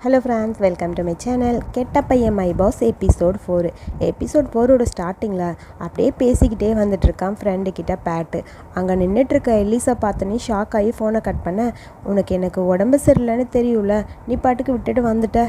Hello friends welcome to my channel கெட்ட பையன் my boss episode four episode ஃபோரோட ஸ்டார்டிங்கில் அப்படியே பேசிக்கிட்டே வந்துட்டுருக்கான் ஃப்ரெண்டு கிட்ட பேட்டு அங்கே நின்றுட்டுருக்க எலிசா பார்த்தோன்னே ஷாக் ஆகி ஃபோனை கட் பண்ண உனக்கு எனக்கு உடம்பு சரியில்லைன்னு தெரியும்ல நீ பாட்டுக்கு விட்டுட்டு வந்துட்ட.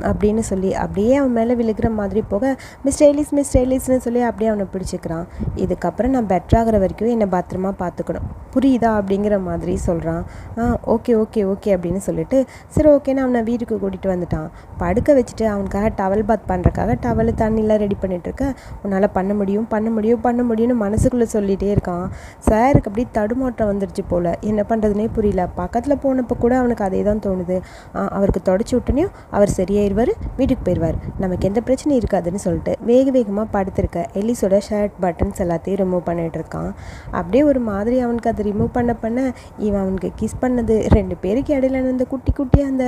அப்படின்னு சொல்லி அப்படியே அவன் மேலே விழுகிற மாதிரி போக மிஸ் டெய்லிஸ் மிஸ் டெய்லிஸ்னு சொல்லி அப்படியே அவனை பிடிச்சிக்கிறான். இதுக்கப்புறம் நான் பெட்டராகிற வரைக்கும் என்னை பத்திரமா பார்த்துக்கணும். புரியுதா? அப்படிங்கிற மாதிரி சொல்கிறான் ஆ ஓகே ஓகே ஓகே அப்படின்னு சொல்லிட்டு சரி ஓகேன்னு அவனை வீட்டுக்கு கூட்டிகிட்டு வந்துட்டான். படுக்க வச்சுட்டு அவனுக்காக டவல் பாத் பண்ணுறக்காக டவல் தண்ணிலாம் ரெடி பண்ணிகிட்ருக்க உன்னால் பண்ண முடியும் பண்ண முடியும் பண்ண முடியும்னு மனசுக்குள்ளே சொல்லிகிட்டே இருக்கான். சாருக்கு அப்படி தடுமாற்றம் வந்துருச்சு போல். என்ன பண்ணுறதுனே புரியல. பக்கத்தில் போனப்போ கூட அவனுக்கு அதே தான் தோணுது. ஆ, அவருக்கு தொடச்சி விட்டனையும் அவர் ஏறுவார் வீட்டுக்கு போயிடுவார். நமக்கு எந்த பிரச்சனையும் இருக்காதுன்னு சொல்லிட்டு வேக வேகமாக படுத்திருக்க எலிஸோட ஷர்ட் பட்டன்ஸ் எல்லாத்தையும் ரிமூவ் பண்ணிட்டுருக்கான் அப்படியே ஒரு மாதிரி அவனுக்கு அதை ரிமூவ் பண்ண பண்ண இவன் அவனுக்கு கிஸ் பண்ணது. ரெண்டு பேருக்கு இடையில அந்த குட்டி குட்டியாக அந்த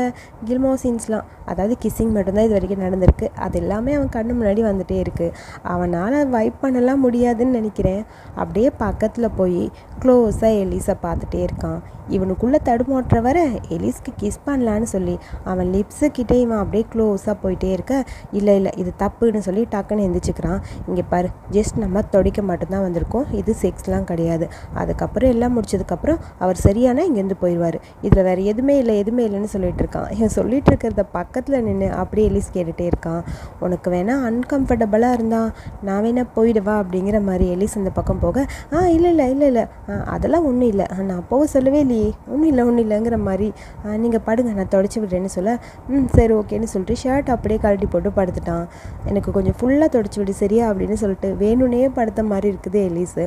கில்மோ சீன்ஸ்லாம் அதாவது கிஸ்ஸிங் மட்டும்தான் இது வரைக்கும் நடந்திருக்கு. அது எல்லாமே அவன் கண்ணு முன்னாடி வந்துட்டே இருக்குது அவனால் வைப் பண்ணலாம் முடியாதுன்னு நினைக்கிறேன். அப்படியே பக்கத்தில் போய் க்ளோஸாக எலிஸை பார்த்துட்டே இருக்கான். இவனுக்குள்ளே தடுமாற்ற வர எலிஸ்க்கு கிஸ் பண்ணலான்னு சொல்லி அவன் லிப்ஸு கிட்டே இவன் அப்படியே க்ளோஸாக போயிட்டே இருக்க இல்லை இல்லை இது தப்புன்னு சொல்லி டக்குன்னு எந்திரிச்சுக்கிறான். இங்கே பாரு ஜஸ்ட் நம்ம தொடைக்க மட்டும்தான் வந்திருக்கோம். இது செக்ஸ்லாம் கிடையாது. அதுக்கப்புறம் எல்லாம் முடிச்சதுக்கப்புறம் அவர் சரியானா இங்கேருந்து போயிடுவார். இதில் வேறு எதுவுமே இல்லை எதுவுமே இல்லைன்னு சொல்லிட்டு இருக்கான். இவன் சொல்லிட்டு இருக்கிறத பக்கத்தில் நின்று அப்படியே எலிஸ் கேட்டுகிட்டே இருக்கான். உனக்கு வேணா அன்கம்ஃபர்டபுளாக இருந்தா நான் வேணால் போயிடுவா அப்படிங்கிற மாதிரி எலிஸ் அந்த பக்கம் போக ஆ இல்லை இல்லை இல்லை இல்லை. ஆ, அதெல்லாம் ஒன்றும் இல்லை. நான் போக சொல்லவே இல்லையே ஒன்றும் இல்லை ஒன்றும் இல்லைங்கிற மாதிரி நீங்கள் படுங்க நான் தொடச்சி விடுறேன்னு சொல்ல ம் சரி ஓகேன்னு சொல்லிட்டு ஷர்ட் அப்படியே கழட்டி போட்டு படுத்துட்டான். எனக்கு கொஞ்சம் ஃபுல்லாக தொடச்சி விடு சரியா? அப்படின்னு சொல்லிட்டு வேணும்னே படுத்த மாதிரி இருக்குது எலீஸு.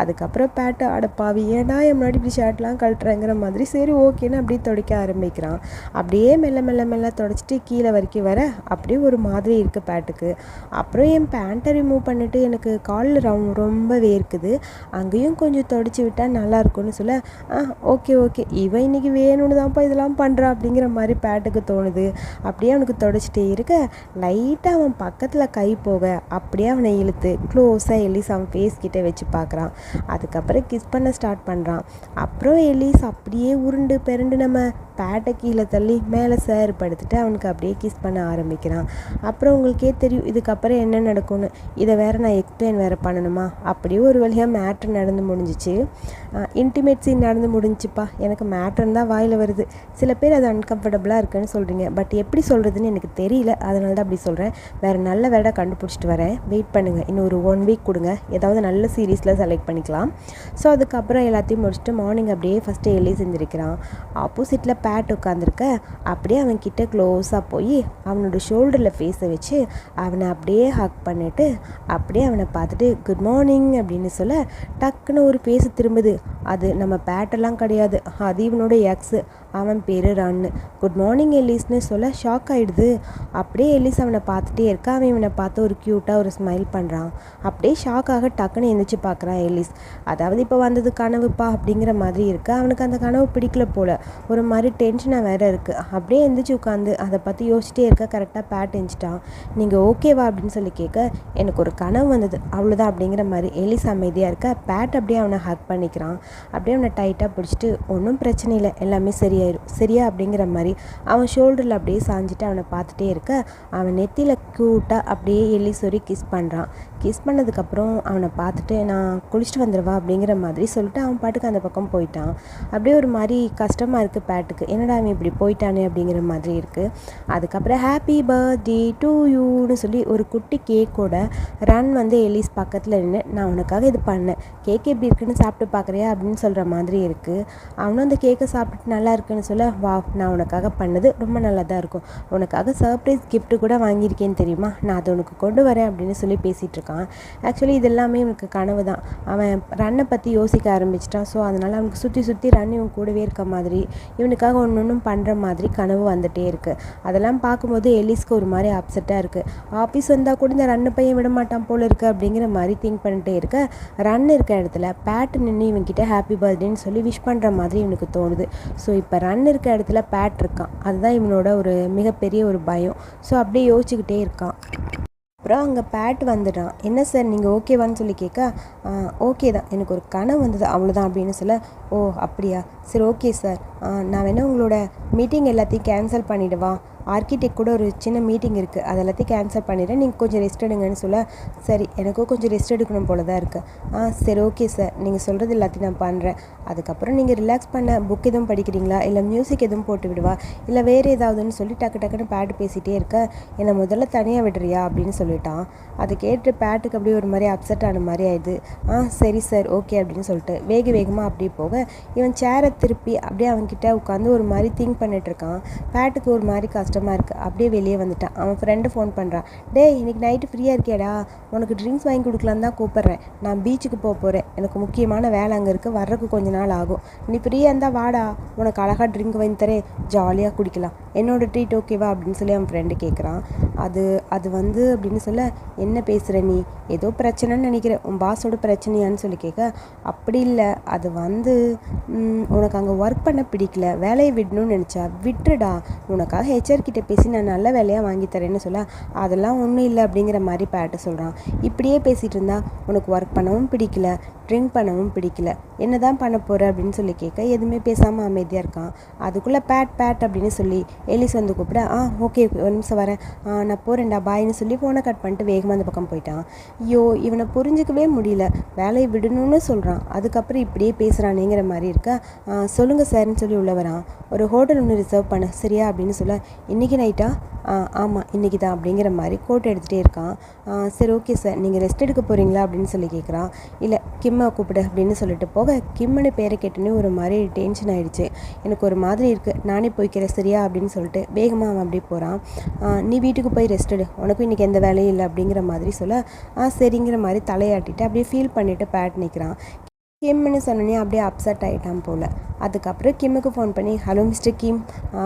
அதுக்கப்புறம் பேட்டை அடப்பாவி ஏன்டா என் முன்னாடி இப்படி ஷர்ட்லாம் கழட்டுறேங்கிற மாதிரி? சரி ஓகேன்னு அப்படியே துடைக்க ஆரம்பிக்கிறான். அப்படியே மெல்ல மெல்ல மெல்ல தொடச்சிட்டு கீழே வரைக்கும் வர அப்படியே ஒரு மாதிரி இருக்குது பேட்டுக்கு. அப்புறம் என் பேண்ட்டை ரிமூவ் பண்ணிவிட்டு எனக்கு காலில் ரொம்ப ரொம்ப வேர்க்குது அங்கேயும் கொஞ்சம் தொடச்சி விட்டால் நல்லாயிருக்கும்னு சொல்ல ஆ ஓகே ஓகே ஓகே. இவன் இன்னைக்கு வேணும்னு தான்ப்பா இதெல்லாம் பண்ணுறான் அப்படிங்கிற மாதிரி பேட்டுக்கு தோணுது. அப்படியே அவனுக்கு தொடச்சிட்டே இருக்க. லைட்டாக அவன் பக்கத்தில் கை போக அப்படியே அவனை இழுத்து க்ளோஸாக எலிஸ் அவன் ஃபேஸ் கிட்டே வச்சு பார்க்குறான். அதுக்கப்புறம் கிஸ் பண்ண ஸ்டார்ட் பண்ணுறான் அப்புறம் எலிஸ் அப்படியே உருண்டு பெருண்டு நம்ம பேட்டை கீழே தள்ளி மேலே சேர் படுத்துட்டு அவனுக்கு அப்படியே கிஸ் பண்ண ஆரம்பிக்கிறான். அப்புறம் உங்களுக்கே தெரியும் இதுக்கப்புறம் என்ன நடக்கும்னு. இதை வேறு நான் எக்ஸ்பிளைன் வேறு பண்ணணுமா? அப்படியே ஒரு வழியாக மேட்ரு நடந்து முடிஞ்சிச்சு. இன்டிமேட் சீன் நடந்து முடிஞ்சுப்பா எனக்கு மேட்ருன்னு தான் வாயில் வருது. சில பேர் அது அன்கம்ஃபர்டபுளாக இருக்குன்னு சொல்கிறீங்க பட் எப்படி சொல்கிறதுன்னு எனக்கு தெரியல. அதனால தான் அப்படி சொல்கிறேன் வேறு நல்ல வேலை கண்டுபிடிச்சிட்டு வரேன். வெயிட் பண்ணுங்கள் இன்னும் ஒரு ஒன் வீக் கொடுங்க. ஏதாவது நல்ல சீரீஸில் செலக்ட் பண்ணிக்கலாம். ஸோ அதுக்கப்புறம் எல்லாத்தையும் முடிச்சுட்டு மார்னிங் அப்படியே ஃபஸ்ட்டு எலி செஞ்சுருக்கிறான் ஆப்போசிட்டில் பேட் உட்காந்துருக்க அப்படியே அவன் கிட்டே க்ளோஸாக போய் அவனோட ஷோல்டரில் ஃபேஸை வச்சு அவனை அப்படியே ஹக் பண்ணிவிட்டு அப்படியே அவனை பார்த்துட்டு குட் மார்னிங் அப்படின்னு சொல்ல டக்குன்னு ஒரு ஃபேஸ் திரும்புது. அது நம்ம பேட்டெல்லாம் கிடையாது. அது. இவனோட எக்ஸு அவன் பேர் ரன்னு குட் மார்னிங் எலிஸ்னு சொல்ல ஷாக் ஆகிடுது அப்படியே எலிஸ் அவனை பார்த்துட்டே இருக்கா. அவன் இவனை பார்த்து ஒரு க்யூட்டாக ஒரு ஸ்மைல் பண்ணுறான் அப்படியே ஷாக்காக டக்குன்னு எந்திரிச்சு பார்க்குறான் எலிஸ் அதாவது இப்போ வந்தது கனவுப்பா அப்படிங்கிற மாதிரி இருக்குது அவனுக்கு அந்த கனவு பிடிக்கல போல். ஒரு மாதிரி டென்ஷனாக வேற இருக்குது அப்படியே எந்திரிச்சு உட்காந்து அதை பற்றி யோசிச்சிட்டே இருக்க கரெக்டாக பேட் எஞ்சிட்டான் நீங்கள் ஓகேவா அப்படின்னு சொல்லி கேட்க எனக்கு ஒரு கனவு வந்தது. அவ்வளோதான் அப்படிங்கிற மாதிரி எலிஸ் அமைதியாக இருக்க பேட் அப்படியே அவனை ஹக் பண்ணிக்கிறான். அப்படியே அவனை டைட்டாக பிடிச்சிட்டு ஒன்றும் பிரச்சனை இல்லை. எல்லாமே சரியாக சரியாயிரும் சரியா அப்படிங்கிற மாதிரி அவன் ஷோல்டரில் அப்படியே சாஞ்சிட்டு அவனை பார்த்துட்டே இருக்க. அவன் நெத்தியில் க்யூட்டாக அப்படியே எலி சொறி கிஸ் பண்ணுறான் கிஸ் பண்ணதுக்கப்புறம் அவனை பார்த்துட்டு நான் குளிச்சுட்டு வந்துடுவா? அப்படிங்கிற மாதிரி சொல்லிட்டு அவன் பாட்டுக்கு அந்த பக்கம் போயிட்டான். அப்படியே ஒரு மாதிரி கஷ்டமாக இருக்குது பேட்டுக்கு. என்னடா அவன் இப்படி போயிட்டானே? அப்படிங்கிற மாதிரி இருக்குது அதுக்கப்புறம் ஹாப்பி பர்த்டே டு யூன்னு சொல்லி ஒரு குட்டி கேக்கோட ரன் வந்து எலிஸ் பக்கத்தில் நின்று நான் உனக்காக இது பண்ணேன். கேக் எப்படி இருக்குன்னு சாப்பிட்டு பார்க்குறியா? அப்படின்னு சொல்கிற மாதிரி இருக்குது அவனும் அந்த கேக்கை சாப்பிட்டுட்டு நல்லா இருக்குன்னு சொல்ல வா நான் உனக்காக பண்ணது ரொம்ப நல்லா தான் இருக்கும். உனக்காக சர்ப்ரைஸ் கிஃப்ட்டு கூட வாங்கியிருக்கேன்னு தெரியுமா? நான் அதை உனக்கு கொண்டு வரேன் அப்படின்னு சொல்லி பேசிகிட்டு இருக்கான். ஆக்சுவலி இது எல்லாமே இவனுக்கு கனவு தான். அவன் ரன்னை பற்றி யோசிக்க ஆரம்பிச்சிட்டான். ஸோ அதனால் அவனுக்கு சுற்றி சுற்றி ரன் இவன் கூடவே இருக்க மாதிரி இவனுக்காக ஒன்று ஒன்றும் பண்ணுற மாதிரி கனவு வந்துகிட்டே இருக்குது அதெல்லாம் பார்க்கும்போது எலிஸ்க்கு ஒரு மாதிரி அப்செட்டாக இருக்குது ஆஃபீஸ் வந்தால் கூட இந்த ரன்னு பையன் விட மாட்டான் போல இருக்கு அப்படிங்கிற மாதிரி திங்க் பண்ணிட்டே இருக்க. ரன் இருக்க இடத்துல பேட் நின்று இவன்கிட்ட ஹாப்பி பர்த்டேன்னு சொல்லி விஷ் பண்ணுற மாதிரி இவனுக்கு தோணுது. ஸோ இப்போ ரன் இருக்க இடத்துல பேட் இருக்கான். அதுதான் இவனோட ஒரு மிகப்பெரிய ஒரு பயம். ஸோ அப்படியே யோசிச்சுக்கிட்டே இருக்கான். அப்புறம் அங்கே பேட் வந்துடுறான் என்ன சார் நீங்கள் ஓகேவான்னு சொல்லி கேட்க ஓகே தான். எனக்கு ஒரு கனவு வந்தது அவ்வளோதான் அப்படின்னு சொல்ல ஓ அப்படியா? சரி ஓகே சார் நான் வேணால் உங்களோட மீட்டிங் எல்லாத்தையும் கேன்சல் பண்ணிவிடுவா ஆர்கிடெக்ட் கூட ஒரு சின்ன மீட்டிங் இருக்குது அது எல்லாத்தையும் கேன்சல் பண்ணிடுறேன். நீங்கள் கொஞ்சம் ரெஸ்ட் எடுங்கன்னு சொல்ல சரி எனக்கும் கொஞ்சம் ரெஸ்ட் எடுக்கணும் போல தான் இருக்குது ஆ சரி ஓகே சார் நீங்கள் சொல்கிறது எல்லாத்தையும் நான் பண்ணுறேன் அதுக்கப்புறம் நீங்கள் ரிலாக்ஸ் பண்ண புக் எதுவும் படிக்கிறீங்களா? இல்லை மியூசிக் எதுவும் போட்டு விடுவா? இல்லை வேறு ஏதாவதுன்னு சொல்லி டக்கு டக்குன்னு பேட் பேசிகிட்டே இருக்க என்னை முதல்ல தனியாக விடுறியா? அப்படின்னு சொல்லிட்டான். அதை கேட்டு பேட்டுக்கு அப்படியே ஒரு மாதிரி அப்செட் ஆன மாதிரி ஆயிடுது. ஆ சரி சார் ஓகே அப்படின்னு சொல்லிட்டு வேக வேகமாக அப்படியே போக இவன் சேரை திருப்பி அப்படியே அவன்கிட்ட உட்காந்து ஒரு மாதிரி திங்க் பண்ணிட்டு இருக்கான். பேட்டுக்கு ஒரு மாதிரி கஷ்டமாக இருக்குது அப்படியே வெளியே வந்துட்டான் அவன் ஃப்ரெண்டு ஃபோன் பண்ணுறான் டேய் இன்றைக்கி நைட்டு ஃப்ரீயாக இருக்கேடா உனக்கு ட்ரிங்க்ஸ் வாங்கி கொடுக்கலான்னு தான் கூப்பிட்றேன். நான் பீச்சுக்கு போக போகிறேன் எனக்கு முக்கியமான வேலை அங்கே இருக்குது வர்றதுக்கு கொஞ்ச நாள் ஆகும். நீ ஃப்ரீயாக இருந்தால் வாடா. உனக்கு அழகாக ட்ரிங்க் வாங்கி தரேன். ஜாலியாக குடிக்கலாம். என்னோடய ட்ரீட் ஓகேவா அப்படின்னு சொல்லி அவன் ஃப்ரெண்டு கேட்குறான் அது அது வந்து அப்படின்னு சொல்ல என்ன பேசுகிற நீ? ஏதோ பிரச்சனைன்னு நினைக்கிறேன். உன் பாஸோட பிரச்சனையான்னு சொல்லி கேட்க அப்படி இல்லை. அது வந்து உனக்கு அங்கே ஒர்க் பண்ண பிடிக்கல. வேலையை விடணும்னு நினச்சா விட்டுடா உனக்காக ஹெச்ஆர் கிட்டே பேசி நான் நல்ல வேலையாக வாங்கி தரேன்னு சொல்ல அதெல்லாம் ஒன்றும் இல்லை அப்படிங்கிற மாதிரி பேட்டு சொல்கிறான் இப்படியே பேசிகிட்டு இருந்தா உனக்கு ஒர்க் பண்ணவும் பிடிக்கல. ட்ரிங்க் பண்ணவும் பிடிக்கல. என்ன தான் பண்ண போகிற அப்படின்னு சொல்லி கேட்க எதுவுமே பேசாமல் அமைதியாக இருக்கான். அதுக்குள்ளே பேட் பேட் அப்படின்னு சொல்லி எலிஸ் வந்து கூப்பிட ஆ ஓகே ஒரு நிமிஷம் வரேன். ஆ நான் போகிறேன்டா பாய்னு சொல்லி ஃபோனை கட் பண்ணிட்டு வேகமாக அந்த பக்கம் போயிட்டான். ஐயோ இவனை புரிஞ்சிக்கவே முடியல. வேலையை விடணும்னு சொல்கிறான் அதுக்கப்புறம் இப்படியே பேசுகிறானேங்கிற மாதிரி இருக்க "ஆ, சொல்லுங்க சார்னு சொல்லி உள்ள வரான். ஒரு ஹோட்டல் ஒன்று ரிசர்வ் பண்ண சரியா? அப்படின்னு சொல்ல இன்றைக்கி நைட்டா ஆ ஆமாம் இன்றைக்கி தான் அப்படிங்கிற மாதிரி கோட் எடுத்துகிட்டே இருக்கான். "ஆ, சரி ஓகே சார் நீங்கள் ரெஸ்ட் எடுக்க போகிறீங்களா அப்படின்னு சொல்லி கேட்குறான் இல்லை கிம் கிம்மா கூப்பிடு அப்படின்னு சொல்லிட்டு போக கிம்முன்னு பேரை கேட்டோன்னே ஒரு மாதிரி டென்ஷன் ஆயிடுச்சு. எனக்கு ஒரு மாதிரி இருக்குது நானே போய்க்கிறேன் சரியா அப்படின்னு சொல்லிட்டு வேகமாக அவன் அப்படியே போகிறான் நீ வீட்டுக்கு போய் ரெஸ்ட் எடு. உனக்கும் இன்றைக்கி எந்த வேலையும் இல்லை அப்படிங்கிற மாதிரி சொல்ல ஆ சரிங்கிற மாதிரி தலையாட்டிட்டு அப்படியே ஃபீல் பண்ணிவிட்டு பேட் நிற்கிறான் கிம்னு சொன்னோன்னே அப்படியே அப்செட் ஆகிட்டான் போல். அதுக்கப்புறம் கிம்முக்கு ஃபோன் பண்ணி ஹலோ மிஸ்டர் கிம்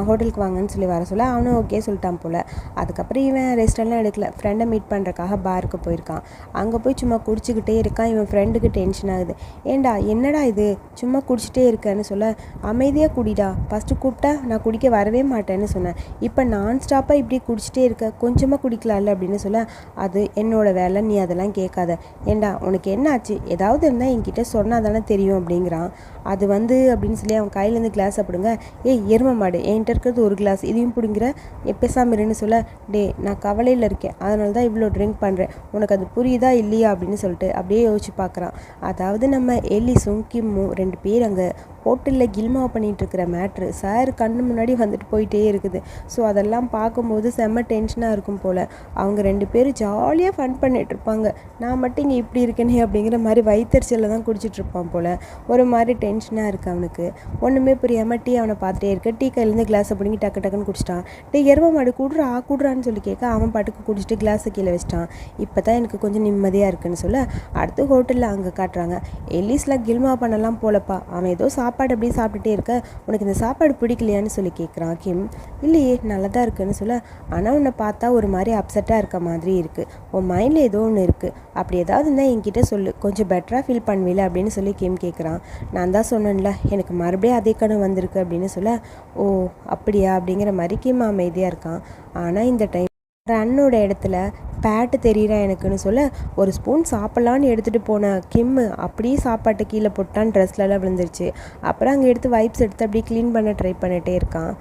ஹோட்டலுக்கு வாங்கன்னு சொல்லி வர சொல்ல அவனும் ஓகே சொல்லிட்டான் போல். அதுக்கப்புறம் இவன் ரெஸ்டெல்லாம் எடுக்கல. ஃப்ரெண்டை மீட் பண்ணுறக்காக பாருக்கு போயிருக்கான். அங்கே போய் சும்மா குடிச்சிக்கிட்டே இருக்கான். இவன் ஃப்ரெண்டுக்கு டென்ஷன் ஆகுது. ஏண்டா என்னடா இது? சும்மா குடிச்சிட்டே இருக்கேன்னு சொல்ல அமைதியாக குடிடா. ஃபஸ்ட்டு கூப்பிட்டா நான் குடிக்க வரவே மாட்டேன்னு சொன்னேன். இப்போ நான் ஸ்டாப்பாக இப்படி குடிச்சிட்டே இருக்க கொஞ்சமாக குடிக்கலாம்ல? அப்படின்னு சொல்ல அது என்னோடய வேலை நீ அதெல்லாம் கேட்காத. ஏண்டா உனக்கு என்ன ஆச்சு? ஏதாவது இருந்தால் என்கிட்ட சொன்னால் தானே தெரியும் அப்படிங்கிறான். அது வந்து அப்படின்னு சொல்லி அவன் கையிலேருந்து கிளாஸை பிடுங்க. ஏய் எரும மாடு என்கிட்ட இருக்கிறது ஒரு கிளாஸ் இதையும் பிடுங்கிற? எப்பேசாமிருன்னு சொல்ல. டே நான் கவலையில் இருக்கேன். அதனால தான் இவ்வளோ ட்ரிங்க் பண்ணுறேன் உனக்கு அது புரியுதா இல்லையா? அப்படின்னு சொல்லிட்டு அப்படியே யோசிச்சு பார்க்குறான் அதாவது நம்ம எலி கிம்மும் ரெண்டு பேர் அங்கே ஹோட்டலில் கில்மா பண்ணிகிட்டு இருக்கிற மேட்ரு சார் கண்ணு முன்னாடி வந்துட்டு போயிட்டே இருக்குது. ஸோ அதெல்லாம் பார்க்கும்போது செம்ம டென்ஷனாக இருக்கும் போல். அவங்க ரெண்டு பேரும் ஜாலியாக ஃபன் பண்ணிட்டு இருப்பாங்க. நான் மட்டும் இங்கே இப்படி இருக்கேனே அப்படிங்கிற மாதிரி வயிற்றுச்சலில் தான் குடிச்சிட்ருப்பான் போல். ஒரு மாதிரி டென் டென்ஷனாக இருக்குது அவனுக்கு. ஒன்றுமே புரியாமல் டீ அவனை பார்த்துட்டே இருக்க. டீ கையிலேருந்து கிளாஸை பிடிங்கி டக்கு டக்குன்னு குடிச்சிட்டான். டீ எரும மாடு கூடுறா கூடுறான்னு சொல்லி கேட்க அவன் பாட்டுக்கு குடிச்சிட்டு கிளாஸை கீழே வச்சிட்டான். இப்போ தான் எனக்கு கொஞ்சம் நிம்மதியாக இருக்குன்னு சொல்ல அடுத்து ஹோட்டலில் அங்கே காட்டுறாங்க. எல்லீஸ்லாம் கில்மா பண்ணலாம் போலப்பா. அவன் ஏதோ சாப்பாடு அப்படியே சாப்பிட்டுட்டே இருக்க. உனக்கு இந்த சாப்பாடு பிடிக்கலையான்னு சொல்லி கேட்குறான் கிம். இல்லையே நல்லா தான் இருக்குன்னு சொல்ல ஆனால் உன்னை பார்த்தா ஒரு மாதிரி அப்செட்டாக இருக்க மாதிரி இருக்குது உன் மைண்டில் ஏதோ ஒன்று இருக்குது அப்படி ஏதாவது இருந்தால் என்கிட்ட சொல்லு. கொஞ்சம் பெட்டராக ஃபீல் பண்ணுவீல அப்படின்னு சொல்லி கிம் கேட்குறான் நான் தான் சொன்னேன்ல எனக்கு மறுபடியும் அதே கனவு வந்திருக்கு அப்படின்னு சொல்ல ஓ அப்படியா? அப்படிங்கிற மாதிரி கிம் அமைதியாக இருக்கான். ஆனால் இந்த டைம் ரன்னோட இடத்துல பேட்டு தெரியுறா எனக்குன்னு சொல்ல ஒரு ஸ்பூன் சாப்பிட்லான்னு எடுத்துகிட்டு போன கிம்மு அப்படியே சாப்பாட்டை கீழே போட்டான் ட்ரெஸ்லலாம் விழுந்துருச்சு. அப்புறம் அங்கே எடுத்து வைப்ஸ் எடுத்து அப்படியே க்ளீன் பண்ண ட்ரை பண்ணிட்டே இருக்கான்.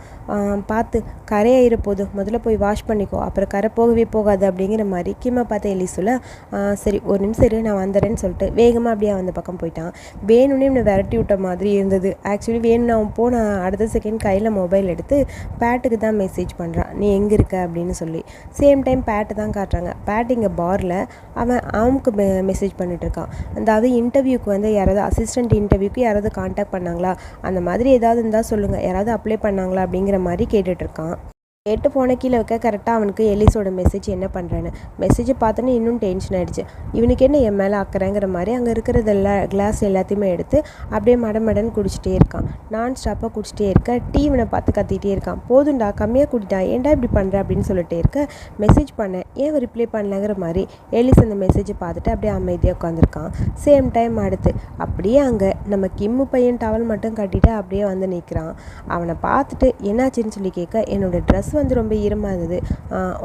பார்த்து கரையாயிர போது முதல்ல போய் வாஷ் பண்ணிக்கோ. அப்புறம் கரை போகவே போகாது. அப்படிங்கிற மாதிரி கிம்மை பார்த்து எலி சொல்ல சரி ஒரு நிமிஷம் இரு நான் வந்துடுறேன்னு சொல்லிட்டு வேகமாக அப்படியே அந்த பக்கம் போயிட்டான். வேணும்னே இவனை விரட்டி விட்ட மாதிரி இருந்தது. ஆக்சுவலி வேணும்னு அவன் போன அடுத்த செகண்ட் கையில் மொபைல் எடுத்து பேட்டுக்கு தான் மெசேஜ் பண்ணுறான் நீ எங்கே இருக்க? அப்படின்னு சொல்லி. சேம் டைம் பேட்டு தான் காட்டுறாங்க. பேட் பாரில் அவன் அவனுக்கு மெ மெசேஜ் பண்ணிட்டுருக்கான். அதாவது இன்டர்வியூக்கு வந்து யாராவது அசிஸ்டன்ட் இன்டர்வியூக்கு யாராவது காண்டாக்ட் பண்ணாங்களா? அந்த மாதிரி ஏதாவது இருந்தால் சொல்லுங்கள் யாராவது அப்ளை பண்ணாங்களா அப்படிங்கிற மாதிரி கேட்டுட்ருக்கான் கேட்டு போன கீழே வைக்க கரெக்டாக அவனுக்கு எலிஸோட மெசேஜ் என்ன பண்ணுறேன்னு மெசேஜை பார்த்தோன்னே இன்னும் டென்ஷன் ஆயிடுச்சு. இவனுக்கு என்ன என் மேலே அக்கறைங்கிற மாதிரி அங்கே இருக்கிறதெல்லாம் கிளாஸ் எல்லாத்தையுமே எடுத்து அப்படியே மடமடன்னு குடிச்சிட்டே இருக்கான். நான் ஸ்டாப்பாக குடிச்சிட்டே இருக்க டீ இவனை பார்த்து கத்திட்டே இருக்கான். போதுண்டா கம்மியாக குடிட்டா ஏன்டா இப்படி பண்ணுற அப்படின்னு சொல்லிட்டே இருக்க. மெசேஜ் பண்ணேன் ஏன் ரிப்ளை பண்ணலங்கிற மாதிரி எலிஸ் அந்த மெசேஜை பார்த்துட்டு அப்படியே அமைதியாக உட்காந்துருக்கான் சேம் டைம் அடுத்து அப்படியே அங்கே நம்ம கிம்மு பையன் டவல் மட்டும் கட்டிட்டு அப்படியே வந்து நிற்கிறான் அவனை பார்த்துட்டு என்னாச்சுன்னு சொல்லி கேட்க என்னோட ட்ரெஸ் ட்ரெஸ் வந்து ரொம்ப ஈரமாக இருந்தது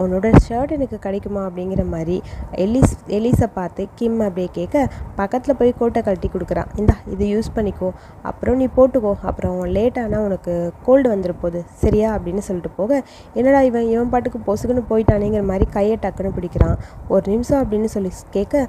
உன்னோட ஷர்ட் எனக்கு கிடைக்குமா அப்படிங்கிற மாதிரி எலிஸ் எலிஸை பார்த்து கிம் அப்படியே கேட்க பக்கத்தில் போய் கோட்டை கழட்டி கொடுக்குறான். இந்தா இது யூஸ் பண்ணிக்கோ. அப்புறம் நீ போட்டுக்கோ. அப்புறம் லேட்டானா உனக்கு கோல்டு வந்துட போகுது. சரியா? அப்படின்னு சொல்லிட்டு போக என்னடா இவன் இவன் பாட்டுக்கு பொசுக்குன்னு போயிட்டானேங்கிற மாதிரி கையை டக்குன்னு பிடிக்கிறான். ஒரு நிமிஷம் அப்படின்னு சொல்லி கேட்க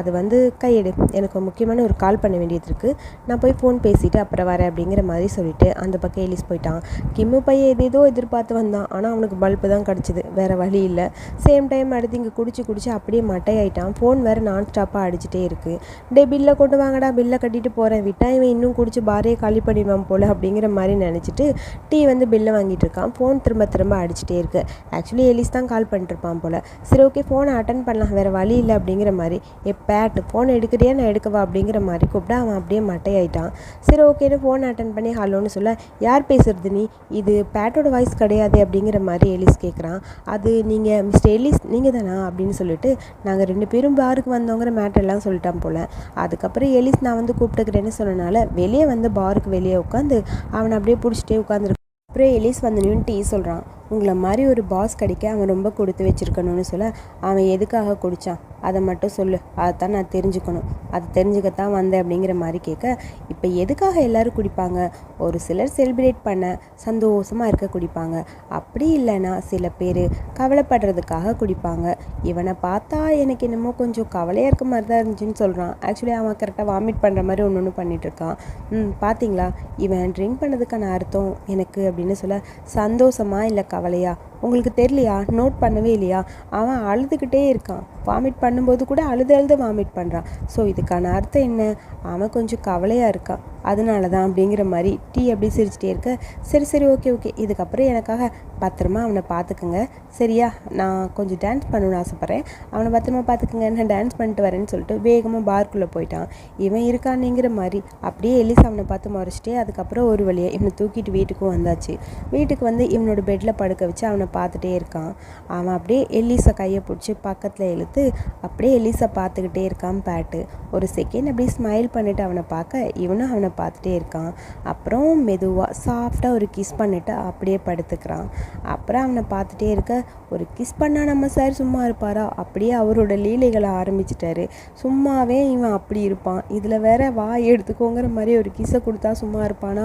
அது வந்து கையெடு. எனக்கு முக்கியமான ஒரு கால் பண்ண வேண்டியது இருக்குது நான் போய் ஃபோன் பேசிட்டு அப்புறம் வரேன் அப்படிங்கிற மாதிரி சொல்லிட்டு அந்த பக்கம் எலிஸ் போயிட்டான். கிம்மு பையன் எதேதோ எதிர்பார்த்து வந்தான். ஆனால் அவனுக்கு பல்பு தான் கிடச்சிது. வேறு வழி இல்லை. சேம் டைம் அடுத்து இங்கே குடிச்சு குடிச்சு அப்படியே மட்டையாயிட்டான். ஃபோன் வேறு நான் ஸ்டாப்பாக அடிச்சிட்டே இருக்குது டே பில்லை கொண்டு வாங்கடா பில்லை கட்டிட்டு போகிறேன் விட்டா இவன் இன்னும் குடிச்சு பாரையே காலி பண்ணிடுவான் போல் அப்படிங்கிற மாதிரி நினச்சிட்டு டீ வந்து பில்லை வாங்கிட்டு இருக்கான். ஃபோன் திரும்ப திரும்ப அடிச்சிட்டே இருக்கு. ஆக்சுவலி எலிஸ் தான் கால் பண்ணிட்டுருப்பான் போல். சரி ஓகே ஃபோனை அட்டன் பண்ணலாம். வேறு வழி இல்லை அப்படிங்கிற மாதிரி. ஏ பேட் ஃபோன் எடுக்கிறியா நான் எடுக்கவா அப்படிங்கிற மாதிரி கூப்பிட்டா அவன் அப்படியே மட்டையாயிட்டான். சரி ஓகேன்னு ஃபோன் அட்டன் பண்ணி ஹலோன்னு சொல்ல யார் பேசுறது நீ? இது பேட்டோட வாய்ஸ் கிடையாது அப்படிங்கிற மாதிரி எலிஸ் கேட்குறான் அது நீங்கள் மிஸ்டர் எலிஸ் நீங்கள் தானா அப்படின்னு சொல்லிட்டு நாங்கள் ரெண்டு பேரும் பாருக்கு வந்தோங்கிற மேட்டர்லாம் சொல்லிட்டான் போல். அதுக்கப்புறம் எலிஸ் நான் வந்து கூப்பிட்டுக்கிறேன்னு சொன்னனால வெளியே வந்து பாருக்கு வெளியே உட்காந்து அவனை அப்படியே பிடிச்சிட்டே உட்காந்துருக்கு அப்புறம் எலிஸ் வந்து நின்று டீ சொல்கிறான் உங்களை மாதிரி ஒரு பாஸ் கிடைக்க அவன் ரொம்ப கொடுத்து வச்சிருக்கணும்னு சொல்ல அவன் எதுக்காக குடித்தான் அதை மட்டும் சொல்லு. அதை தான் நான் தெரிஞ்சுக்கணும். அது தெரிஞ்சுக்கத்தான் வந்தேன் அப்படிங்கிற மாதிரி கேட்க இப்போ எதுக்காக எல்லோரும் குடிப்பாங்க? ஒரு சிலர் செலிப்ரேட் பண்ண சந்தோஷமாக இருக்க குடிப்பாங்க. அப்படி இல்லைன்னா சில பேர் கவலைப்படுறதுக்காக குடிப்பாங்க. இவனை பார்த்தா எனக்கு என்னமோ கொஞ்சம் கவலையாக இருக்க மாதிரி தான் இருந்துச்சுன்னு சொல்கிறான் ஆக்சுவலி அவன் கரெக்டாக வாமிட் பண்ணுற மாதிரி ஒன்று ஒன்று பண்ணிகிட்ருக்கான் ம் பார்த்தீங்களா இவன் ட்ரிங்க் பண்ணதுக்கான அர்த்தம் எனக்கு அப்படின்னு சொல்ல சந்தோஷமா இல்லை கவலையா? உங்களுக்கு தெரியலையா? நோட் பண்ணவே இல்லையா? அவன் அழுதுகிட்டே இருக்கான். வாமிட் பண்ணும்போது கூட அழுது அழுது வாமிட் பண்ணுறான் ஸோ இதுக்கான அர்த்தம் என்ன? அவன் கொஞ்சம் கவலையாக இருக்கான். அதனால தான் அப்படிங்கிற மாதிரி டீ அப்படி சிரிச்சிட்டே இருக்க. சரி சரி ஓகே ஓகே இதுக்கப்புறம் எனக்காக பத்திரமா அவனை பார்த்துக்குங்க. சரியா? நான் கொஞ்சம் டான்ஸ் பண்ணணும்னு ஆசைப்பட்றேன். அவனை பத்திரமா பார்த்துக்குங்க. நான் டான்ஸ் பண்ணிட்டு வரேன்னு சொல்லிட்டு வேகமாக பார்க்குள்ளே போயிட்டான். இவன் இருக்கானேங்கிற மாதிரி அப்படியே எலிஸ் அவனை பார்த்து முறைச்சிட்டே அதுக்கப்புறம் ஒரு வழியாக இவனை தூக்கிட்டு வீட்டுக்கும் வந்தாச்சு. வீட்டுக்கு வந்து இவனோட பெட்டில் படுக்க வச்சு அவனை பார்த்துட்டே இருக்கான். அவன் அப்படியே எலிசை கையை பிடிச்சி பக்கத்தில் இழுத்து அப்படியே எலிசை பார்த்துக்கிட்டே இருக்கான் பேட்டு. ஒரு செகண்ட் அப்படியே ஸ்மைல் பண்ணிவிட்டு அவனை பார்க்க இவனும் அவனை பார்த்துட்டே இருக்கான். அப்புறம் மெதுவாக சாஃப்டாக ஒரு கிஸ் பண்ணிவிட்டு அப்படியே படுத்துக்கிறான். அப்புறம் அவனை பார்த்துட்டே இருக்க ஒரு கிஸ் பண்ணால் நம்ம சார் சும்மா இருப்பாரா? அப்படியே அவரோட லீலைகளை ஆரம்பிச்சிட்டாரு. சும்மாவே இவன் அப்படி இருப்பான். இதில் வேற வாய் எடுத்துக்கோங்கிற மாதிரி ஒரு கிஸ்ஸை கொடுத்தா சும்மா இருப்பானா?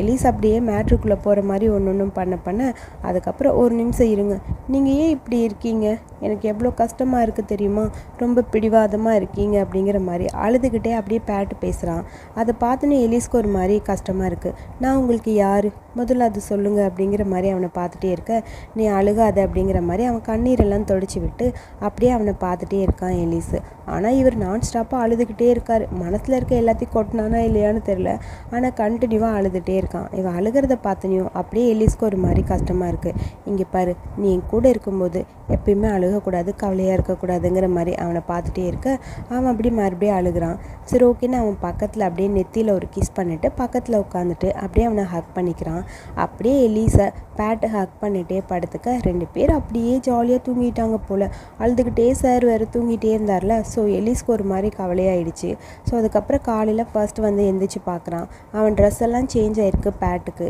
எலிஸ் அப்படியே மேட்ருக்குள்ளே போகிற மாதிரி ஒன்று ஒன்றும் பண்ண பண்ண அதுக்கப்புறம் ஒரு நிமிஷம் இருங்க. நீங்கள் ஏன் இப்படி இருக்கீங்க? எனக்கு எவ்வளோ கஷ்டமாக இருக்குது தெரியுமா? ரொம்ப பிடிவாதமாக இருக்கீங்க அப்படிங்கிற மாதிரி. அழுதுகிட்டே அப்படியே பேட்டு பேசுகிறான் அதை பார்த்துன்னு எலிஸ்க்கு ஒரு மாதிரி கஷ்டமாக இருக்குது நான் உங்களுக்கு யார்? முதல்ல அது சொல்லுங்கள் அப்படிங்கிற மாதிரி அவனை பார்த்துட்டே இருக்க. நீ அழுகாத அப்படிங்கிற மாதிரி அவன் கண்ணீரெல்லாம் தொடச்சி விட்டு அப்படியே அவனை பார்த்துட்டே இருக்கான் எலிஸு. ஆனால் இவர் நான் ஸ்டாப்பாக அழுதுகிட்டே இருக்கார். மனசில் இருக்க எல்லாத்தையும் கொட்டினானா இல்லையான்னு தெரில ஆனால் கண்டினியூவாக அழுதுகிட்டே இருக்கான். இவன் அழுகிறத பார்த்தனையும் அப்படியே எலிஸ்க்கு ஒரு மாதிரி கஷ்டமாக இருக்குது இங்கே பாரு நீ என் கூட இருக்கும்போது எப்பயுமே அழுகக்கூடாது கவலையாக இருக்கக்கூடாதுங்கிற மாதிரி அவனை பார்த்துட்டே இருக்க. அவன் அப்படியே மறுபடியும் அழுகிறான். சரி ஓகேன்னு அவன் பக்கத்தில் அப்படியே நெத்தியில் ஒரு கிஸ் பண்ணிவிட்டு பக்கத்தில் உட்காந்துட்டு அப்படியே அவனை ஹக் பண்ணிக்கிறான். அப்படியே எலீஸை பேட்டு ஹக் பண்ணிகிட்டே படுத்துக்க. ரெண்டு பேர் அப்படியே ஜாலியாக தூங்கிட்டாங்க போல். அழுதுகிட்டே சார் வேறு தூங்கிட்டே இருந்தார்ல. ஸோ ஸோ எலிஸ்க்கு ஒரு மாதிரி கவலையாயிடுச்சு. ஸோ அதுக்கப்புறம் காலையில் ஃபர்ஸ்ட் வந்து எந்திரிச்சு பார்க்குறான். அவன் ட்ரெஸ் எல்லாம் சேஞ்ச் ஆயிருக்கு பேட்டுக்கு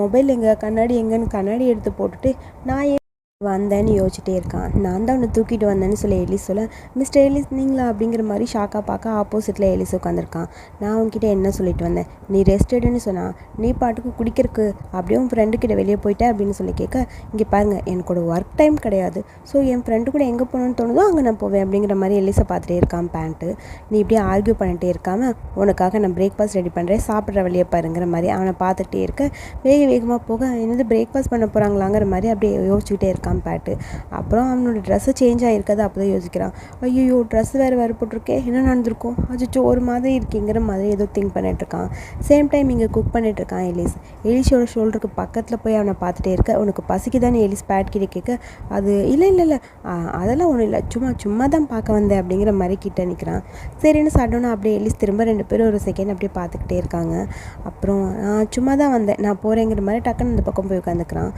மொபைல் எங்கே கண்ணாடி எங்கன்னு கண்ணாடி எடுத்து போட்டுட்டு நான் ஏன் வந்தேன்னு யோசிச்சுட்டே இருக்கான். நான் தான் அவனை தூக்கிட்டு வந்தேன்னு சொல்லி எலிஸ் சொல்ல மிஸ்டர் எலிஸ் நீங்களா? அப்படிங்கிற மாதிரி ஷாக்காக பார்க்க ஆப்போசிட்டில் எலிஸ் உட்காந்துருக்கான் நான் உன்கிட்ட என்ன சொல்லிட்டு வந்தேன்? நீ ரெஸ்ட் எடுன்னு சொன்னா நீ பாட்டுக்கு குடிக்கிறதுக்கு அப்படியே உன் ஃப்ரெண்டு கிட்ட வெளியே போயிட்ட அப்படின்னு சொல்லி கேட்க இங்கே பாருங்கள் எனக்கோட ஒர்க் டைம் கிடையாது. ஸோ என் ஃப்ரெண்டு கூட எங்கே போகணும்னு தோணுதோ அங்கே நான் போவேன் அப்படிங்கிற மாதிரி எலிஸை பார்த்துட்டே இருக்கான் பேண்ட்டு நீ இப்படியே ஆர்கியூ பண்ணிட்டே இருக்காம உனக்காக நான் பிரேக்ஃபாஸ்ட் ரெடி பண்ணுறேன் சாப்பிட்ற வழியை பாருங்கிற மாதிரி அவனை பார்த்துட்டே இருக்க. வேக வேகமாக போக என்னது பிரேக்ஃபாஸ்ட் பண்ண போகிறாங்களாங்கிற மாதிரி அப்படியே யோசிச்சுக்கிட்டே இருக்கான். பேட்டு அப்புறம் அவனோட ட்ரெஸ்ஸு சேஞ்ச் ஆகிருக்கிறது அப்போ தான் யோசிக்கிறான். ஐயோ ட்ரெஸ் வேறு வேறு போட்டிருக்கே என்ன நடந்திருக்கும்? அச்சோ ஒரு மாதிரி இருக்கேங்கிற மாதிரி ஏதோ திங்க் பண்ணிட்டு இருக்கான் சேம் டைம் இங்கே குக் பண்ணிட்டு இருக்கான் எலிஸ் எலிஸோட ஷோல்டருக்கு பக்கத்தில் போய் அவனை பார்த்துட்டே இருக்க. உனக்கு பசிக்குதானே எலிஸ் பேட் கிட்ட கேட்க அது இல்லை இல்லை இல்லை. அதெல்லாம் ஒன்றும் இல்லை. சும்மா சும்மா தான் பார்க்க வந்தேன் அப்படிங்கிற மாதிரி கிட்ட நிற்கிறான் சரின்னு சடனாக அப்படியே எலிஸ் திரும்ப ரெண்டு பேரும் ஒரு செகண்ட் அப்படியே பார்த்துக்கிட்டே இருக்காங்க. அப்புறம் நான் சும்மா தான் வந்தேன். நான் போகிறேங்கிற மாதிரி டக்குன்னு இந்த பக்கம் போய் உட்காந்துக்கிறான்.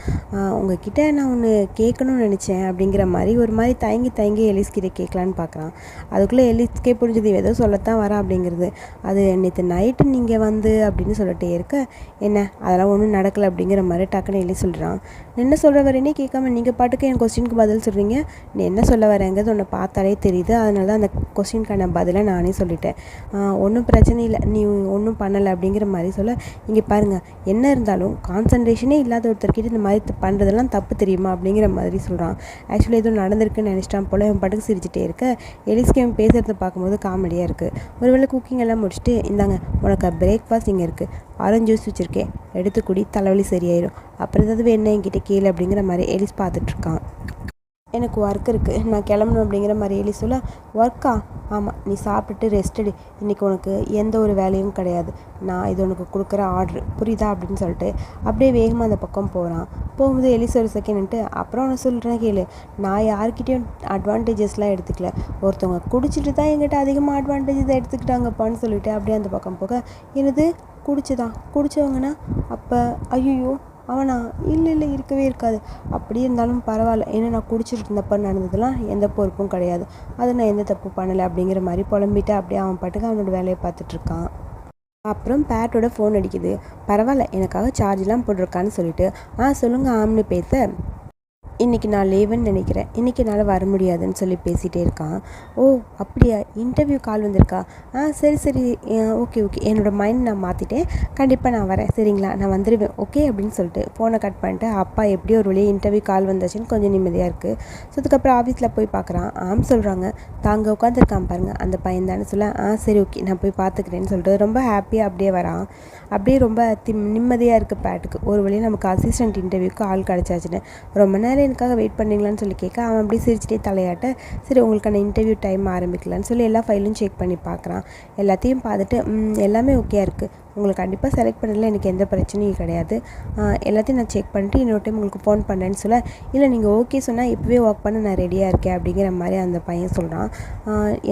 உங்ககிட்ட நான் ஒன்று கேட்கணும்னு நினச்சேன் அப்படிங்கிற மாதிரி ஒரு மாதிரி தயங்கி தயங்கி எலிஸ்கிட்ட கேட்கலான்னு பார்க்குறான். அதுக்குள்ளே எலிஸ்கே புரிஞ்சுது ஏதோ சொல்லத்தான் வரா அப்படிங்கிறது. அது நேற்று நைட்டு நீங்கள் வந்து அப்படின்னு சொல்லிட்டே இருக்க என்ன? அதெல்லாம் ஒன்றும் நடக்கலை அப்படிங்கிற மாதிரி டக்குன்னு எலி சொல்கிறான் என்ன சொல்கிற வரேனே கேட்காம நீங்கள் பாட்டுக்கு என் கொஸ்டினுக்கு பதில் சொல்கிறீங்க நீ என்ன சொல்ல வரேங்கிறது உன்னை பார்த்தாலே தெரியுது. அதனால தான் அந்த கொஸ்டினுக்கான பதிலை நானே சொல்லிட்டேன். ஒன்றும் பிரச்சனை இல்லை. நீ ஒன்றும் பண்ணலை அப்படிங்கிற மாதிரி சொல்ல. இங்கே பாருங்கள் என்ன இருந்தாலும் கான்சன்ட்ரேஷனே இல்லாத ஒருத்தர்கிட்ட இந்த மாதிரி பண்ணுறதெல்லாம் தப்பு தெரியுமா அப்படிங்கிற மாதிரி சொல்கிறான் ஆக்சுவலி எதுவும் நடந்திருக்குன்னு நினச்சிட்டான் போல். என் பாட்டுக்கு சிரிச்சிட்டே இருக்க. எலிஸ்க்கு அவன் பேசுகிறத பார்க்கும்போது காமெடியாக இருக்குது ஒருவேளை குக்கிங் எல்லாம் முடிச்சுட்டு இந்தாங்க உனக்கு பிரேக்ஃபாஸ்ட் இங்கே இருக்குது ஆரஞ்சு ஜூஸ் வச்சுருக்கேன். எடுத்து குடி தலைவலி சரியாயிடும் அப்புறம் ஏதாவது வேணும் என்கிட்ட கீழே அப்படிங்கிற மாதிரி எலிஸ் பார்த்துட்ருக்கான். எனக்கு ஒர்க் இருக்குது நான் கிளம்பணும் அப்படிங்கிற மாதிரி எலி சொல்ல ஒர்க்கா ஆமாம் நீ சாப்பிட்டுட்டு ரெஸ்ட் எடு. இன்றைக்கி உனக்கு எந்த ஒரு வேலையும் கிடையாது. நான் இது உனக்கு கொடுக்குற ஆர்டர் புரியுதா? அப்படின்னு சொல்லிட்டு அப்படியே வேகமாக அந்த பக்கம் போகிறான் போகும்போது எலிஸ் ஒரு செகண்ட்ட்டு அப்புறம் நான் சொல்கிறேன் கேளு. நான் யார்கிட்டேயும் அட்வான்டேஜஸ்லாம் எடுத்துக்கல. ஒருத்தவங்க குடிச்சிட்டு தான் எங்கிட்ட அதிகமாக அட்வான்டேஜஸ் எடுத்துக்கிட்டாங்கப்பான்னு சொல்லிட்டு அப்படியே அந்த பக்கம் போக எனது குடிச்சுதான். குடித்தவங்கன்னா அப்போ ஐயோ அவனா? இல்லை இல்லை இருக்கவே இருக்காது. அப்படி இருந்தாலும் பரவாயில்ல. ஏன்னா நான் குடிச்சிட்டு இருந்தப்போ நடந்ததுலாம் எந்த பொறுப்பும் கிடையாது. அது நான் எந்த தப்பு பண்ணலை அப்படிங்கிற மாதிரி புலம்பிட்டு அப்படியே அவன் பாட்டுக்கு அவனோட வேலையை பார்த்துட்ருக்கான் அப்புறம் பேட்டோட ஃபோன் அடிக்குது. பரவாயில்ல எனக்காக சார்ஜ்லாம் போட்டிருக்கான்னு சொல்லிட்டு ஆ சொல்லுங்கள் ஆம்னு பேச. இன்றைக்கி நான் லீவுன்னு நினைக்கிறேன். இன்றைக்கி என்னால் வர முடியாதுன்னு சொல்லி பேசிகிட்டே இருக்கான். ஓ அப்படியா? இன்டர்வியூ கால் வந்திருக்கா? ஆ சரி சரி. ஓகே ஓகே என்னோடய மைண்ட் நான் மாற்றிட்டேன் கண்டிப்பாக நான் வரேன். சரிங்களா? நான் வந்துடுவேன் ஓகே அப்படின்னு சொல்லிட்டு ஃபோனை கட் பண்ணிட்டு அப்பா எப்படியோ ஒரு வழியாக இன்டர்வியூ கால் வந்துச்சுன்னு கொஞ்சம் நிம்மதியாக இருக்குது ஸோ அதுக்கப்புறம் ஆஃபீஸில் போய் பார்க்குறான் ஆம் சொல்கிறாங்க தாங்க உட்காந்துருக்கான் பாருங்கள் அந்த பையன் தானே சொல்ல ஆ சரி ஓகே நான் போய் பார்த்துக்கிறேன்னு சொல்லிட்டு ரொம்ப ஹாப்பியாக அப்படியே வரான். அப்படியே ரொம்ப திம் நிம்மதியாக இருக்குது பேட்டுக்கு. ஒரு வழியாக நமக்கு அசிஸ்டன்ட் இன்டர்வியூக்கு ஆள் கிடச்சாச்சுன்னு. ரொம்ப நேரம் எனக்காக வெயிட் பண்ணீங்களான்னு சொல்லி கேட்க அவன் அப்படியே சிரிச்சிட்டே தலையாட்ட சரி உங்களுக்கான இன்டர்வியூ டைம் ஆரம்பிக்கலான்னு சொல்லி எல்லா ஃபைலும் செக் பண்ணி பார்க்குறான். எல்லாத்தையும் பார்த்துட்டு எல்லாமே ஓகே இருக்குது உங்களுக்கு கண்டிப்பாக செலக்ட் பண்ணதில் எனக்கு எந்த பிரச்சனையும் கிடையாது. எல்லாத்தையும் நான் செக் பண்ணிட்டு இன்னொரு டைம் உங்களுக்கு ஃபோன் பண்ணேன்னு சொல்ல இல்லை நீங்கள் ஓகே சொன்னால் இப்போவே ஒர்க் பண்ண நான் ரெடியாக இருக்கேன் அப்படிங்கிற மாதிரி அந்த பையன் சொல்கிறான்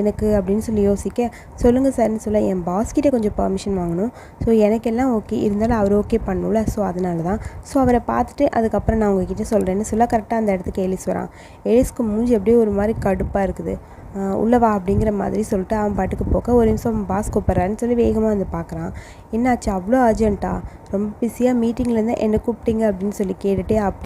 எனக்கு அப்படின்னு சொல்லி யோசிக்க சொல்லுங்கள் சார்னு சொல்ல என் பாஸ்கிட்ட கொஞ்சம் பர்மிஷன் வாங்கணும். ஸோ எனக்கெல்லாம் ஓகே இருந்தாலும் அவர் ஓகே பண்ணல ஸோ அதனால தான். ஸோ அவரை பார்த்துட்டு அதுக்கப்புறம் நான் உங்ககிட்ட சொல்கிறேன்னு சொல்ல கரெக்டாக அந்த இடத்துக்கு எலிஸ் வரான். எலிஸ்க்கு மூஞ்சி அப்படியே ஒரு மாதிரி கடுப்பாக இருக்குது. உள்ளவா அப்படிங்கிற மாதிரி சொல்லிட்டு அவன் பாட்டுக்கு போக ஒரு நிமிஷம் பாஸ் கூப்பிட்றான்னு சொல்லி வேகமாக வந்து பார்க்குறான். என்னாச்சு? அவ்வளோ அர்ஜென்ட்டா ரொம்ப பிஸியாக மீட்டிங்லேருந்து என்னை கூப்பிட்டீங்க? அப்படின்னு சொல்லி கேட்டுட்டு அப்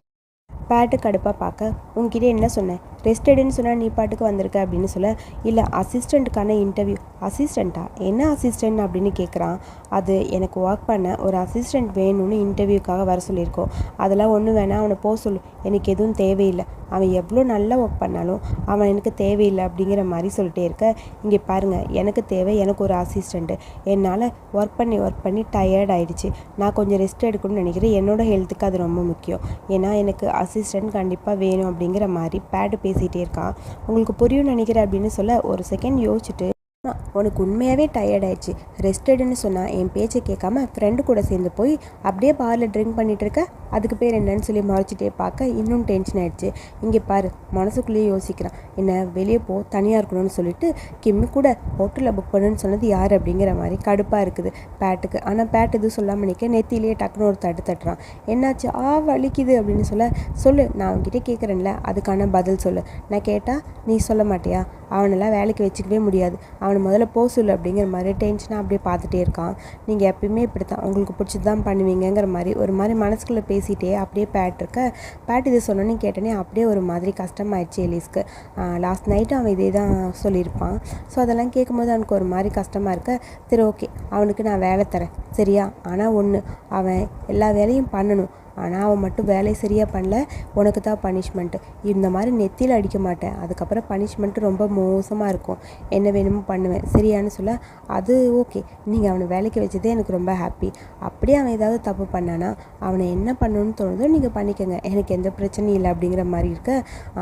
பேட்டு கடுப்பாக பார்க்க உங்ககிட்ட என்ன சொன்னேன்? ரெஸ்டடுன்னு சொன்னால் நீ பாட்டுக்கு வந்திருக்க? அப்படின்னு சொல்ல இல்லை அசிஸ்டண்ட்டுக்கான இன்டர்வியூ அசிஸ்டண்ட்டா என்ன அசிஸ்டண்ட் அப்படின்னு கேட்குறான் அது எனக்கு ஒர்க் பண்ண ஒரு அசிஸ்டண்ட் வேணும்னு இன்டர்வியூக்காக வர சொல்லியிருக்கோம். அதெல்லாம் ஒன்றும் வேணாம். அவனை போக சொல்லு. எனக்கு எதுவும் தேவையில்லை. அவன் எவ்வளோ நல்லா ஒர்க் பண்ணாலும் அவன் எனக்கு தேவையில்லை அப்படிங்கிற மாதிரி சொல்லிட்டே இருக்க. இங்கே பாருங்கள் எனக்கு தேவை எனக்கு ஒரு அசிஸ்டண்ட்டு என்னால் ஒர்க் பண்ணி ஒர்க் பண்ணி டயர்ட் ஆகிடுச்சு நான் கொஞ்சம் ரெஸ்ட் எடுக்கணும்னு நினைக்கிறேன். என்னோடய ஹெல்த்துக்கு அது ரொம்ப முக்கியம். ஏன்னா எனக்கு அசிஸ்டண்ட் கண்டிப்பாக வேணும் அப்படிங்கிற மாதிரி பேடு பேசிகிட்டே இருக்கான். உங்களுக்கு புரியும் நினைக்கிறேன் அப்படின்னு சொல்ல ஒரு செகண்ட் யோசிச்சுட்டு உனக்கு உண்மையாகவே டயர்ட் ஆயிடுச்சு. ரெஸ்டடுன்னு சொன்னால் என் பேச்சை கேட்காம ஃப்ரெண்டு கூட சேர்ந்து போய் அப்படியே பாரில் ட்ரிங்க் பண்ணிட்டு இருக்க. அதுக்கு பேர் என்னன்னு சொல்லி மறைச்சிட்டே பார்க்க இன்னும் டென்ஷன் ஆயிடுச்சு. இங்கே பாரு மனசுக்குள்ளேயே யோசிக்கிறான். என்ன வெளியே போ தனியாக இருக்கணும்னு சொல்லிட்டு கிம்மி கூட ஹோட்டலில் புக் பண்ணுன்னு சொன்னது யார் அப்படிங்கிற மாதிரி கடுப்பாக இருக்குது பேட்டுக்கு ஆனால் பேட் எதுவும் சொல்லாமல் நிற்க நெத்திலேயே டக்குன்னு ஒரு தட்டு தட்டுறான். என்னாச்சு? ஆ வலிக்குது அப்படின்னு சொல்ல சொல்லு நான் அவன்கிட்ட கேட்குறேன்ல அதுக்கான பதில் சொல்லு. நான் கேட்டால் நீ சொல்ல மாட்டியா? அவனெல்லாம் வேலைக்கு வச்சுக்கவே முடியாது. அவனை முதல்ல போக சொல்லு அப்படிங்கிற மாதிரி டென்ஷனாக அப்படியே பார்த்துட்டே இருக்கான். நீங்கள் எப்பயுமே இப்படி தான் உங்களுக்கு பிடிச்சது தான் பண்ணுவீங்கிற மாதிரி ஒரு மாதிரி மனசுக்குள்ளே பேசிகிட்டே அப்படியே பேட் இருக்க. பேட் இதை சொன்னோன்னு கேட்டனே அப்படியே ஒரு மாதிரி கஷ்டமாயிடுச்சு எலிஸ்க்கு. லாஸ்ட் நைட்டு அவன் இதே தான் சொல்லியிருப்பான். ஸோ அதெல்லாம் கேட்கும்போது அவனுக்கு ஒரு மாதிரி கஷ்டமாக இருக்க. சரி ஓகே அவனுக்கு நான் வேலை தரேன். சரியா? ஆனால் ஒன்று அவன் எல்லா வேலையும் பண்ணணும். ஆனால் அவன் மட்டும் வேலையை சரியாக பண்ணல. உனக்கு தான் பனிஷ்மெண்ட்டு இந்த மாதிரி நெத்தியில் அடிக்க மாட்டேன். அதுக்கப்புறம் பனிஷ்மெண்ட்டு ரொம்ப மோசமாக இருக்கும். என்ன வேணுமோ பண்ணுவேன். சரியானு சொல்ல அது ஓகே நீங்கள் அவனை வேலைக்கு வச்சதே எனக்கு ரொம்ப ஹாப்பி அப்படியே அவன் ஏதாவது தப்பு பண்ணானா அவனை என்ன பண்ணணும்னு தோணுதோ நீங்கள் பண்ணிக்கோங்க. எனக்கு எந்த பிரச்சனையும் இல்லை அப்படிங்கிற மாதிரி இருக்க.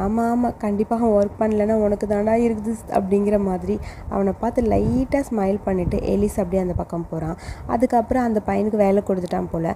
ஆமாம் ஆமாம் கண்டிப்பாக அவன் ஒர்க் பண்ணலன்னா உனக்கு தாண்டா இருக்குது அப்படிங்கிற மாதிரி அவனை பார்த்து லைட்டாக ஸ்மைல் பண்ணிவிட்டு எலிஸ் அப்படியே அந்த பக்கம் போகிறான் அதுக்கப்புறம் அந்த பையனுக்கு வேலை கொடுத்துட்டான் போல்.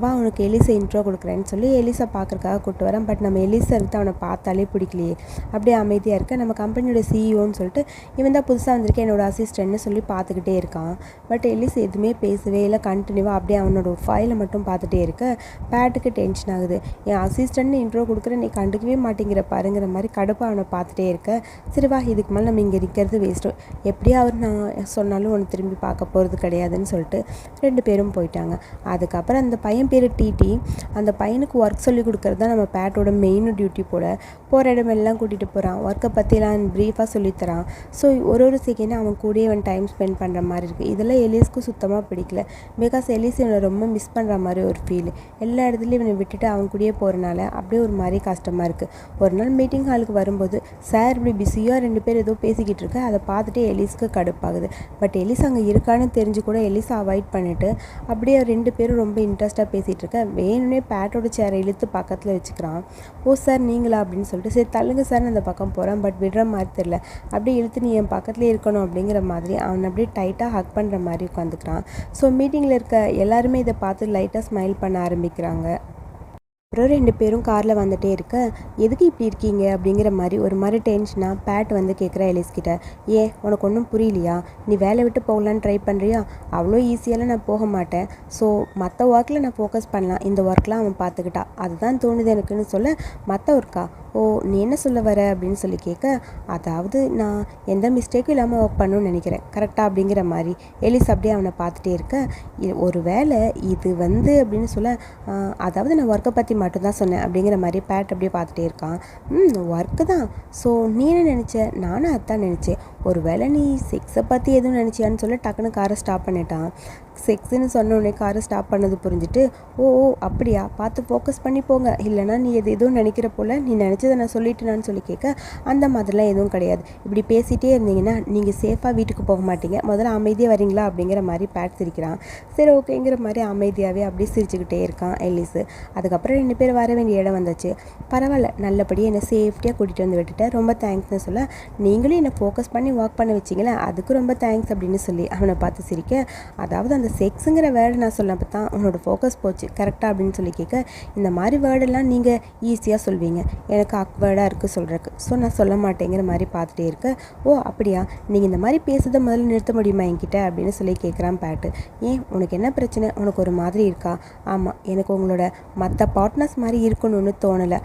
வா அவனுக்கு எலிஸை இன்ட்ரோ கொடுக்குறேன்னு சொல்லி எலிசா பார்க்குறக்காக கூப்பிட்டு வரேன். பட் நம்ம எலிசா எடுத்து அவனை பார்த்தாலே பிடிக்கலையே. அப்படியே அமைதியாக இருக்க. நம்ம கம்பெனியோட சிஇஓன்னு சொல்லிட்டு இவன் தான் புதுசாக வந்திருக்கேன் என்னோட அசிஸ்டன்ட்னு சொல்லி பார்த்துக்கிட்டே இருக்கான். பட் எலிஸ் எதுவுமே பேசவே இல்லை. கண்டினியூவாக அப்படியே அவனோட ஃபைலை மட்டும் பார்த்துட்டே இருக்க. பேட்டுக்கு டென்ஷன் ஆகுது. என் அசிஸ்டன்ட்னு இன்ட்ரோ கொடுக்குற நீ கண்டுக்கவே மாட்டேங்கிற பாருங்கிற மாதிரி கடுப்பாக அவனை பார்த்துட்டே இருக்க. சரி வா இதுக்கு மேலே நம்ம இங்கே நிற்கிறது வேஸ்ட்டு எப்படியும் அவர் நான் சொன்னாலும் ஒன்று திரும்பி பார்க்க போகிறது கிடையாதுன்னு சொல்லிட்டு ரெண்டு பேரும் போயிட்டாங்க. அதுக்கப்புறம் அந்த பையன் பேர் டிடி அந்த பையனுக்கு ஒர்க் சொல்லி கொடுக்குறது தான் நம்ம பேட்டோட மெயின் டியூட்டி போல். போகிற இடமெல்லாம் கூட்டிகிட்டு போகிறான் ஒர்க்கை பற்றிலாம் ப்ரீஃபாக சொல்லித்தரான் ஸோ ஒரு ஒரு சீக்கிரம் அவன் கூடயே அவன் டைம் ஸ்பெண்ட் பண்ணுற மாதிரி இருக்குது இதெல்லாம் எலிஸ்க்கு சுத்தமாக பிடிக்கல. பிகாஸ் எலிஸ் இவனை ரொம்ப மிஸ் பண்ணுற மாதிரி ஒரு ஃபீல் எல்லா இடத்துலையும் இவனை விட்டுட்டு அவன் கூடயே போகிறனால அப்படியே ஒரு மாதிரி கஷ்டமாக இருக்குது ஒரு நாள் மீட்டிங் ஹாலுக்கு வரும்போது சார் இப்படி பிஸியாக ரெண்டு பேர் ஏதோ பேசிக்கிட்டு இருக்கு. அதை பார்த்துட்டு எலிஸ்க்கு கடுப்பாகுது. பட் எலிஸ் அங்கே இருக்கான்னு தெரிஞ்சு கூட எலிஸை அவாய்ட் பண்ணிவிட்டு அப்படியே ரெண்டு பேரும் ரொம்ப இன்ட்ரெஸ்ட்டாக பேசிகிட்டு இருக்க. வேணும்னே பேட்டோட சேரை இழுத்து பக்கத்தில் வச்சுக்கிறான். ஓ சார் நீங்களா? அப்படின்னு சொல்லிட்டு சரி தள்ளுங்க சார் அந்த பக்கம் போகிறேன் பட் விடுற மாதிரி தெரில அப்படியே இழுத்து நீ என் பக்கத்துலேயே இருக்கணும் அப்படிங்கிற மாதிரி அவனை அப்படியே டைட்டாக ஹக் பண்ணுற மாதிரி உட்காந்துக்கிறான் ஸோ மீட்டிங்கில் இருக்க எல்லாருமே இதை பார்த்து லைட்டாக ஸ்மைல் பண்ண ஆரம்பிக்கிறாங்க. அப்புறம் ரெண்டு பேரும் காரில் வந்துட்டே இருக்க எதுக்கு இப்படி இருக்கீங்க? அப்படிங்கிற மாதிரி ஒரு மாதிரி டென்ஷனாக பேட் வந்து கேட்குறா எலிஸ்கிட்ட ஏன் உனக்கு ஒன்றும் புரியலையா? நீ வேலை விட்டு போகலான்னு ட்ரை பண்ணுறியா அவ்வளோ ஈஸியாலாம் நான் போக மாட்டேன். ஸோ மற்ற ஒர்க்கில் நான் ஃபோக்கஸ் பண்ணலாம். இந்த ஒர்க்லாம் அவன் பார்த்துக்கிட்டா அதுதான் தோணுது எனக்குன்னு சொல்ல மற்ற ஒர்க்கா ஓ நீ என்ன சொல்ல வர? அப்படின்னு சொல்லி கேட்க அதாவது நான் எந்த மிஸ்டேக்கும் இல்லாமல் ஒர்க் பண்ணணும்னு நினைக்கிறேன். கரெக்டாக அப்படிங்கிற மாதிரி எலிஸ் அப்படியே அவனை பார்த்துட்டே இருக்க ஒரு வேளை இது வந்து அப்படின்னு சொல்ல அதாவது நான் ஒர்க்கை பற்றி மட்டும்தான் சொன்னேன் அப்படிங்கிற மாதிரி பேட் அப்படியே பார்த்துட்டே இருக்கான். ம் ஒர்க்கு தான். ஸோ நீ என்ன நினச்ச? நானும் அதான் நினச்சேன். ஒரு வேளை நீ செக்ஸை பற்றி எதுவும் நினச்சியான்னு சொல்ல டக்குன்னு காரை ஸ்டாப் பண்ணிட்டான். செக்ஸ்ன்னு சொன்ன உடனே காரை ஸ்டாப் பண்ணது புரிஞ்சுட்டு ஓ ஓ அப்படியா? பார்த்து ஃபோக்கஸ் பண்ணி போங்க. இல்லைனா நீ எது எதுவும் நினைக்கிற போல் நீ நினச்சதை நான் சொல்லிட்டேனான்னு சொல்லி கேட்க அந்த மாதிரிலாம் எதுவும் கிடையாது. இப்படி பேசிகிட்டே இருந்தீங்கன்னா நீங்கள் சேஃபாக வீட்டுக்கு போக மாட்டீங்க. முதல்ல அமைதியாக வரீங்களா? அப்படிங்கிற மாதிரி பேட் சிரிக்கிறான். சரி ஓகேங்கிற மாதிரி அமைதியாகவே அப்படியே சிரிச்சுக்கிட்டே இருக்கான் எல்லிஸு அதுக்கப்புறம் ரெண்டு பேர் வர வேண்டிய இடம் வந்துச்சு. பரவாயில்ல நல்லபடியாக என்னை சேஃப்டியாக கூட்டிகிட்டு வந்து விட்டுட்டேன் ரொம்ப தேங்க்ஸ்னு சொல்ல நீங்களும் என்னை ஃபோக்கஸ் பண்ணி வாக் பண்ண வச்சிங்களே அதுக்கு ரொம்ப தேங்க்ஸ் அப்படின்னு சொல்லி அவனை பார்த்து சிரிக்க அதாவது அந்த செக்ஸுங்கிற வேர்டு நான் சொன்னப்போ தான் உன்னோட ஃபோக்கஸ் போச்சு கரெக்டாக அப்படின்னு சொல்லி கேட்க இந்த மாதிரி வேர்டெல்லாம் நீங்கள் ஈஸியாக சொல்வீங்க எனக்கு அக்வேர்டாக இருக்குது சொல்கிறதுக்கு ஸோ நான் சொல்ல மாட்டேங்கிற மாதிரி பார்த்துட்டே இருக்க ஓ அப்படியா? நீங்கள் இந்த மாதிரி பேசுறதை முதல்ல நிறுத்த முடியுமா என்கிட்ட? அப்படின்னு சொல்லி கேட்குறான் பேட்டு. ஏன் உனக்கு என்ன பிரச்சனை? உனக்கு ஒரு மாதிரி இருக்கா? ஆமாம் எனக்கு உங்களோட மற்ற பார்ட்னர்ஸ் மாதிரி இருக்கணும்னு தோணலை.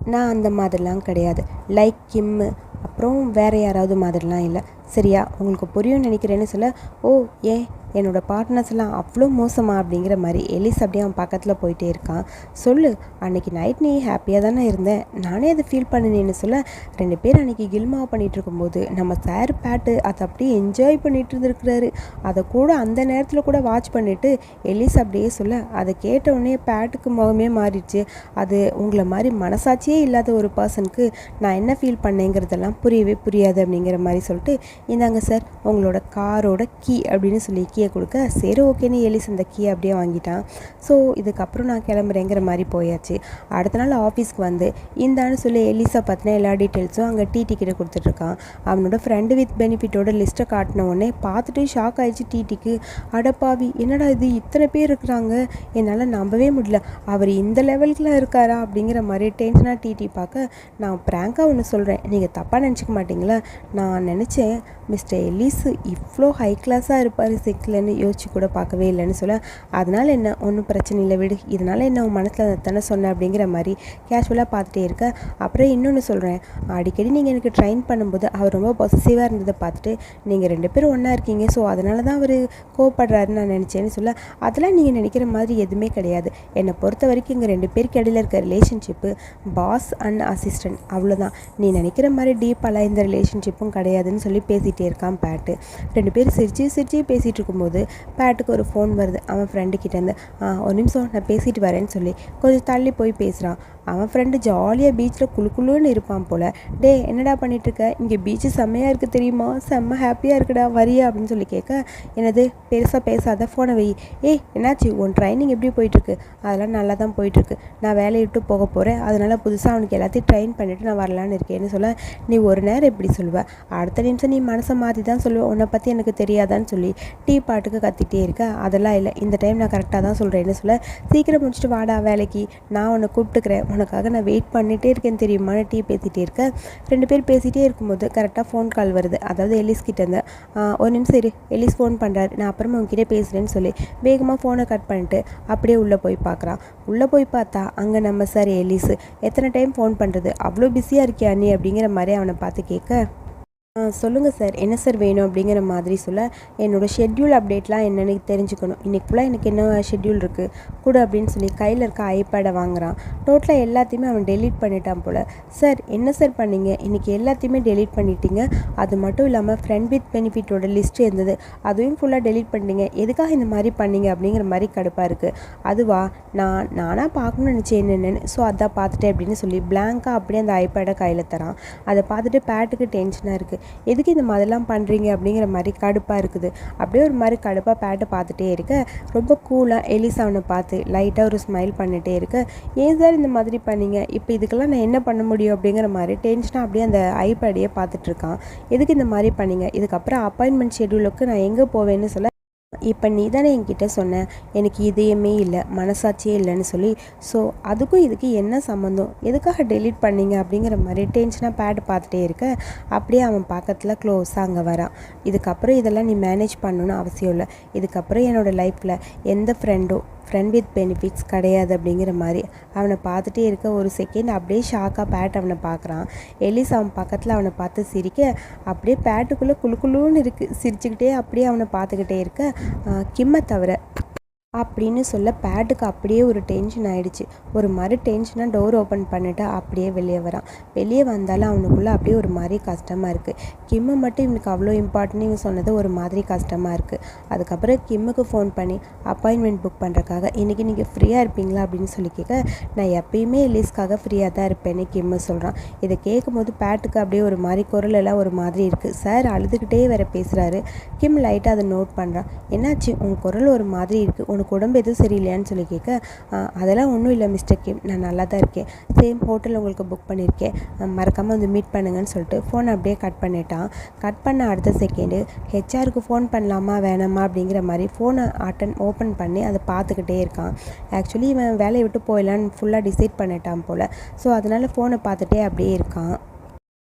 நான் அந்த மாதிரிலாம் கிடையாது. லைக் கிம்மு அப்புறம் வேறு யாராவது மாதிரிலாம் இல்லை. சரியா? உங்களுக்கு புரியும் நினைக்கிறேன்னு சொல்ல ஓ ஏன் என்னோட பார்ட்னர்ஸ்லாம் அவ்வளோ மோசமாக அப்படிங்கிற மாதிரி எலிஸ் அப்படியே அவன் பக்கத்தில் போயிட்டே இருக்கான். சொல்லு அன்னைக்கு நைட் நீ ஹாப்பியாக தானே இருந்தேன். நானே அதை ஃபீல் பண்ணினேன்னு சொல்ல ரெண்டு பேர் அன்றைக்கி கில்மா பண்ணிகிட்டு இருக்கும்போது நம்ம சார் பேட்டு அதை அப்படியே என்ஜாய் பண்ணிட்டு இருந்திருக்கிறாரு. அதை கூட அந்த நேரத்தில் கூட வாட்ச் பண்ணிவிட்டு எலிஸ் அப்படியே சொல்ல அதை கேட்ட உடனே பேட்டுக்கு முகமே மாறிடுச்சு. அது உங்களை மாதிரி மனசாட்சியே இல்லாத ஒரு பர்சனுக்கு நான் என்ன ஃபீல் பண்ணேங்கிறதெல்லாம் புரியவே புரியாது அப்படிங்கிற மாதிரி சொல்லிட்டு இந்தாங்க சார் உங்களோட காரோட கீ அப்படின்னு சொல்லி கீ கீயை கொடுக்க சரி ஓகேன்னு எலிஸ் அந்த கீயை அப்படியே வாங்கிட்டான். ஸோ இதுக்கப்புறம் நான் கிளம்புறேங்கிற மாதிரி போயாச்சு. அடுத்த நாள் ஆஃபீஸ்க்கு வந்து இந்தான்னு சொல்லி எலிஸை பற்றின எல்லா டீட்டெயில்ஸும் அங்கே டிடி கிட்ட கொடுத்துட்ருக்கான். அவனோட ஃப்ரெண்டு வித் பெனிஃபிட்டோட லிஸ்ட்டை காட்டின உடனே பார்த்துட்டு ஷாக் ஆயிடுச்சு டிடிக்கு அடப்பாவி என்னடா இது? இத்தனை பேர் இருக்கிறாங்க. என்னால் நம்பவே முடியல. அவர் இந்த லெவலுக்குலாம் இருக்காரா? அப்படிங்கிற மாதிரி டென்ஷனாக டிடி பார்க்க நான் ப்ராங்காக ஒன்று சொல்கிறேன் நீங்கள் தப்பாக நினச்சிக்க மாட்டீங்களா? நான் நினச்சேன் மிஸ்டர் எலிஸ் இவ்வளோ ஹை கிளாஸாக இருப்பார் சிக்ஸ் செக்லன்னு யோசிச்சு கூட பார்க்கவே இல்லைன்னு சொல்ல அதனால் என்ன? ஒன்றும் பிரச்சனை இல்லை விடு. இதனால் என்ன உன் மனசில் தானே சொன்னேன் அப்படிங்கிற மாதிரி கேஷுவலாக பார்த்துட்டே இருக்க. அப்புறம் இன்னொன்று சொல்கிறேன் அடிக்கடி நீங்கள் எனக்கு ட்ரைன் பண்ணும்போது அவர் ரொம்ப பொசசிவாக இருந்ததை பார்த்துட்டு நீங்கள் ரெண்டு பேரும் ஒன்றா இருக்கீங்க. ஸோ அதனால தான் அவர் கோவப்படுறாருன்னு நான் நினச்சேன்னு சொல்ல அதெல்லாம் நீங்கள் நினைக்கிற மாதிரி எதுவுமே கிடையாது. என்னை பொறுத்த வரைக்கும் இங்கே ரெண்டு பேருக்கு இடையில இருக்க ரிலேஷன்ஷிப்பு பாஸ் அண்ட் அசிஸ்டன்ட் அவ்வளோதான் நீ நினைக்கிற மாதிரி டீப்பாலாம் இந்த ரிலேஷன்ஷிப்பும் கிடையாதுன்னு சொல்லி பேசிகிட்டே இருக்கான் பேட்டு. ரெண்டு பேரும் சிரிச்சு சிரிச்சு பேசிகிட்டு இருக்கும்போது பேட்டுக்கு ஒரு ஃபோன் வருது. அவன் ஃப்ரெண்டு கிட்டேருந்து "ஆ, ஒரு நிமிஷம் நான் பேசிட்டு வரேன்னு சொல்லி கொஞ்சம் தள்ளி போய் பேசுகிறான் அவன் ஃப்ரெண்டு ஜாலியாக பீச்சில் குளு குளுன்னு இருப்பான் போல். டே என்னடா பண்ணிகிட்ருக்க இங்கே பீச்சு செம்மையாக இருக்குது தெரியுமா? செம்ம ஹாப்பியாக இருக்குடா வரியா? அப்படின்னு சொல்லி கேட்க என்னது பெருசாக பேசாத ஃபோனை வை. ஏய் என்னாச்சு? உன் ட்ரைனிங் எப்படி போயிட்டுருக்கு? அதெல்லாம் நல்லா தான் போயிட்டுருக்கு. நான் வேலையை விட்டு போக போகிறேன் அதனால் புதுசாக அவனுக்கு எல்லாத்தையும் ட்ரெயின் பண்ணிவிட்டு நான் வரலான்னு இருக்கேன்னு சொல்ல நீ ஒரு நேரம் எப்படி சொல்லுவ. அடுத்த நிமிஷம் நீ மனசை மாற்றி தான் சொல்லுவ. உன்னை பற்றி எனக்கு தெரியாதான்னு சொல்லி டீ பாட்டுக்கு கத்திட்டே இருக்க அதெல்லாம் இல்லை இந்த டைம் நான் கரெக்டாக தான் சொல்கிறேன்னு சொல்ல சீக்கிரம் முடிச்சுட்டு வாடா வேலைக்கு. நான் உன்னை கூப்பிட்டுக்கிறேன். உனக்காக நான் வெயிட் பண்ணிகிட்டே இருக்கேன் தெரியுமான்னு டீ பேசிகிட்டே இருக்க. ரெண்டு பேர் பேசிகிட்டே இருக்கும்போது கரெக்டாக ஃபோன் கால் வருது. அதாவது எலிஸ் கிட்டேருந்து ஒரு நிமிஷம் இரு. எலிஸ் ஃபோன் பண்ணுறாரு நான் அப்புறமா உங்ககிட்ட பேசுகிறேன்னு சொல்லி வேகமாக ஃபோனை கட் பண்ணிட்டு அப்படியே உள்ளே போய் பார்க்குறான் உள்ளே போய் பார்த்தா அங்கே நம்ம சார் எலிஸ் எத்தனை டைம் ஃபோன் பண்ணுறது அவ்வளோ பிஸியாக இருக்கியா நீ? அப்படிங்கிற மாதிரி அவனை பார்த்து கேட்க சொல்லுங்கள் சார். என்ன சார் வேணும் அப்படிங்கிற மாதிரி சொல்ல என்னோடய ஷெட்யூல் அப்டேட்லாம் என்னென்னு தெரிஞ்சுக்கணும். இன்றைக்கி ஃபுல்லாக எனக்கு என்ன ஷெட்யூல் இருக்குது கூட அப்படின்னு சொல்லி கையில் இருக்க ஐபேடை வாங்குகிறான் டோட்டலாக எல்லாத்தையுமே அவன் டெலீட் பண்ணிட்டான் போல். சார் என்ன சார் பண்ணீங்க? இன்றைக்கி எல்லாத்தையுமே டெலீட் பண்ணிட்டீங்க. அது மட்டும் இல்லாமல் ஃப்ரெண்ட் வித் பெனிஃபிட்டோட லிஸ்ட் இருந்தது. அதுவும் ஃபுல்லாக டெலீட் பண்ணிட்டீங்க. எதுக்காக இந்த மாதிரி பண்ணீங்க அப்படிங்கிற மாதிரி கடுப்பாக இருக்குது அதுவா? நான் நானாக பார்க்கணும்னு நினச்சேன் என்னென்னு. ஸோ அதான் பார்த்துட்டேன் அப்படின்னு சொல்லி பிளாங்காக அப்படியே அந்த ஐபேடை கையில் தரான். அதை பார்த்துட்டு பேட்டுக்கு டென்ஷனாக இருக்குது எதுக்கு இந்த மாதிரிலாம் பண்ணுறீங்க அப்படிங்கிற மாதிரி கடுப்பாக இருக்குது. அப்படியே ஒரு மாதிரி கடுப்பாக பேட்டை பார்த்துட்டே இருக்க. ரொம்ப கூலாக எலிசா அவனை பார்த்து லைட்டாக ஒரு ஸ்மைல் பண்ணிகிட்டே இருக்க. ஏன் சார் இந்த மாதிரி பண்ணீங்க? இப்போ இதுக்கெல்லாம் நான் என்ன பண்ண முடியும் அப்படிங்கிற மாதிரி டென்ஷனாக அப்படியே அந்த ஐபேடையே பார்த்துட்ருக்கான் எதுக்கு இந்த மாதிரி பண்ணீங்க? இதுக்கப்புறம் அப்பாயின்மெண்ட் ஷெடியூலுக்கு நான் எங்கே போவேன்னு சொல்ல இப்போ நீ தானே என்கிட்ட சொன்ன எனக்கு இதயமே இல்லை மனசாட்சியே இல்லைன்னு சொல்லி. ஸோ அதுக்கும் இதுக்கு என்ன சம்மந்தம் எதுக்காக டெலீட் பண்ணீங்க அப்படிங்கிற மாதிரி டென்ஷனாக பேட் பார்த்துட்டே இருக்க. அப்படியே அவன் பக்கத்தில் க்ளோஸாக அங்கே வரான். இதுக்கப்புறம் இதெல்லாம் நீ மேனேஜ் பண்ணணும்னு அவசியம் இல்லை. இதுக்கப்புறம் என்னோடய லைஃப்பில் எந்த ஃப்ரெண்டோ ஃப்ரெண்ட் வித் பெனிஃபிட்ஸ் கிடையாது அப்படிங்கிற மாதிரி அவனை பார்த்துட்டே இருக்க ஒரு செகண்ட் அப்படியே ஷாக்காக பேட் அவனை பார்க்குறான். எலிஸ் அவன் பக்கத்தில் அவனை பார்த்து சிரிக்க அப்படியே பேட்டுக்குள்ளே குழு குழுன்னு இருக்குது சிரிச்சுக்கிட்டே அப்படியே அவனை பார்த்துக்கிட்டே இருக்க கிம்மை தவிர அப்படின்னு சொல்ல பேட்டுக்கு அப்படியே ஒரு டென்ஷன் ஆகிடுச்சு ஒரு மாதிரி டென்ஷனாக டோர் ஓப்பன் பண்ணிவிட்டு அப்படியே வெளியே வரான். வெளியே வந்தாலும் அவனுக்குள்ளே அப்படியே ஒரு மாதிரி கஷ்டமாக இருக்குது கிம்மை மட்டும் இவனுக்கு அவ்வளோ இம்பார்ட்டன் இவன் சொன்னது ஒரு மாதிரி கஷ்டமாக இருக்குது அதுக்கப்புறம் கிம்முக்கு ஃபோன் பண்ணி அப்பாயின்மெண்ட் புக் பண்ணுறக்காக இன்றைக்கி நீங்கள் ஃப்ரீயாக இருப்பீங்களா? அப்படின்னு சொல்லி கேட்க நான் எப்பயுமே லீஸ்க்காக ஃப்ரீயாக தான் இருப்பேன்னு கிம்மு சொல்கிறான் இதை கேட்கும் போது பேட்டுக்கு அப்படியே ஒரு மாதிரி குரல் எல்லாம் ஒரு மாதிரி இருக்குது சார் அழுதுகிட்டே வேற பேசுகிறாரு கிம் லைட்டாக அதை நோட் பண்ணுறான் என்னாச்சு? உன் குரல் ஒரு மாதிரி இருக்குது உனக்கு உடம்பு எதுவும் சரியில்லையான்னு சொல்லி கேட்க அதெல்லாம் ஒன்றும் இல்லை மிஸ்டர் கிம் நான் நல்லா தான் இருக்கேன். சேம் ஹோட்டல் உங்களுக்கு புக் பண்ணியிருக்கேன். மறக்காமல் வந்து மீட் பண்ணுங்கன்னு சொல்லிட்டு ஃபோனை அப்படியே கட் பண்ணிட்டான். கட் பண்ண அடுத்த செகண்டு ஹெச்ஆருக்கு ஃபோன் பண்ணலாமா வேணாமா அப்படிங்கிற மாதிரி ஃபோனை அட்டன் ஓப்பன் பண்ணி அதை பார்த்துக்கிட்டே இருக்கான். ஆக்சுவலி இவன் வேலையை விட்டு போயிடலான்னு ஃபுல்லாக டிசைட் பண்ணிட்டான் போல். ஸோ அதனால் ஃபோனை பார்த்துட்டே அப்படியே இருக்கான்.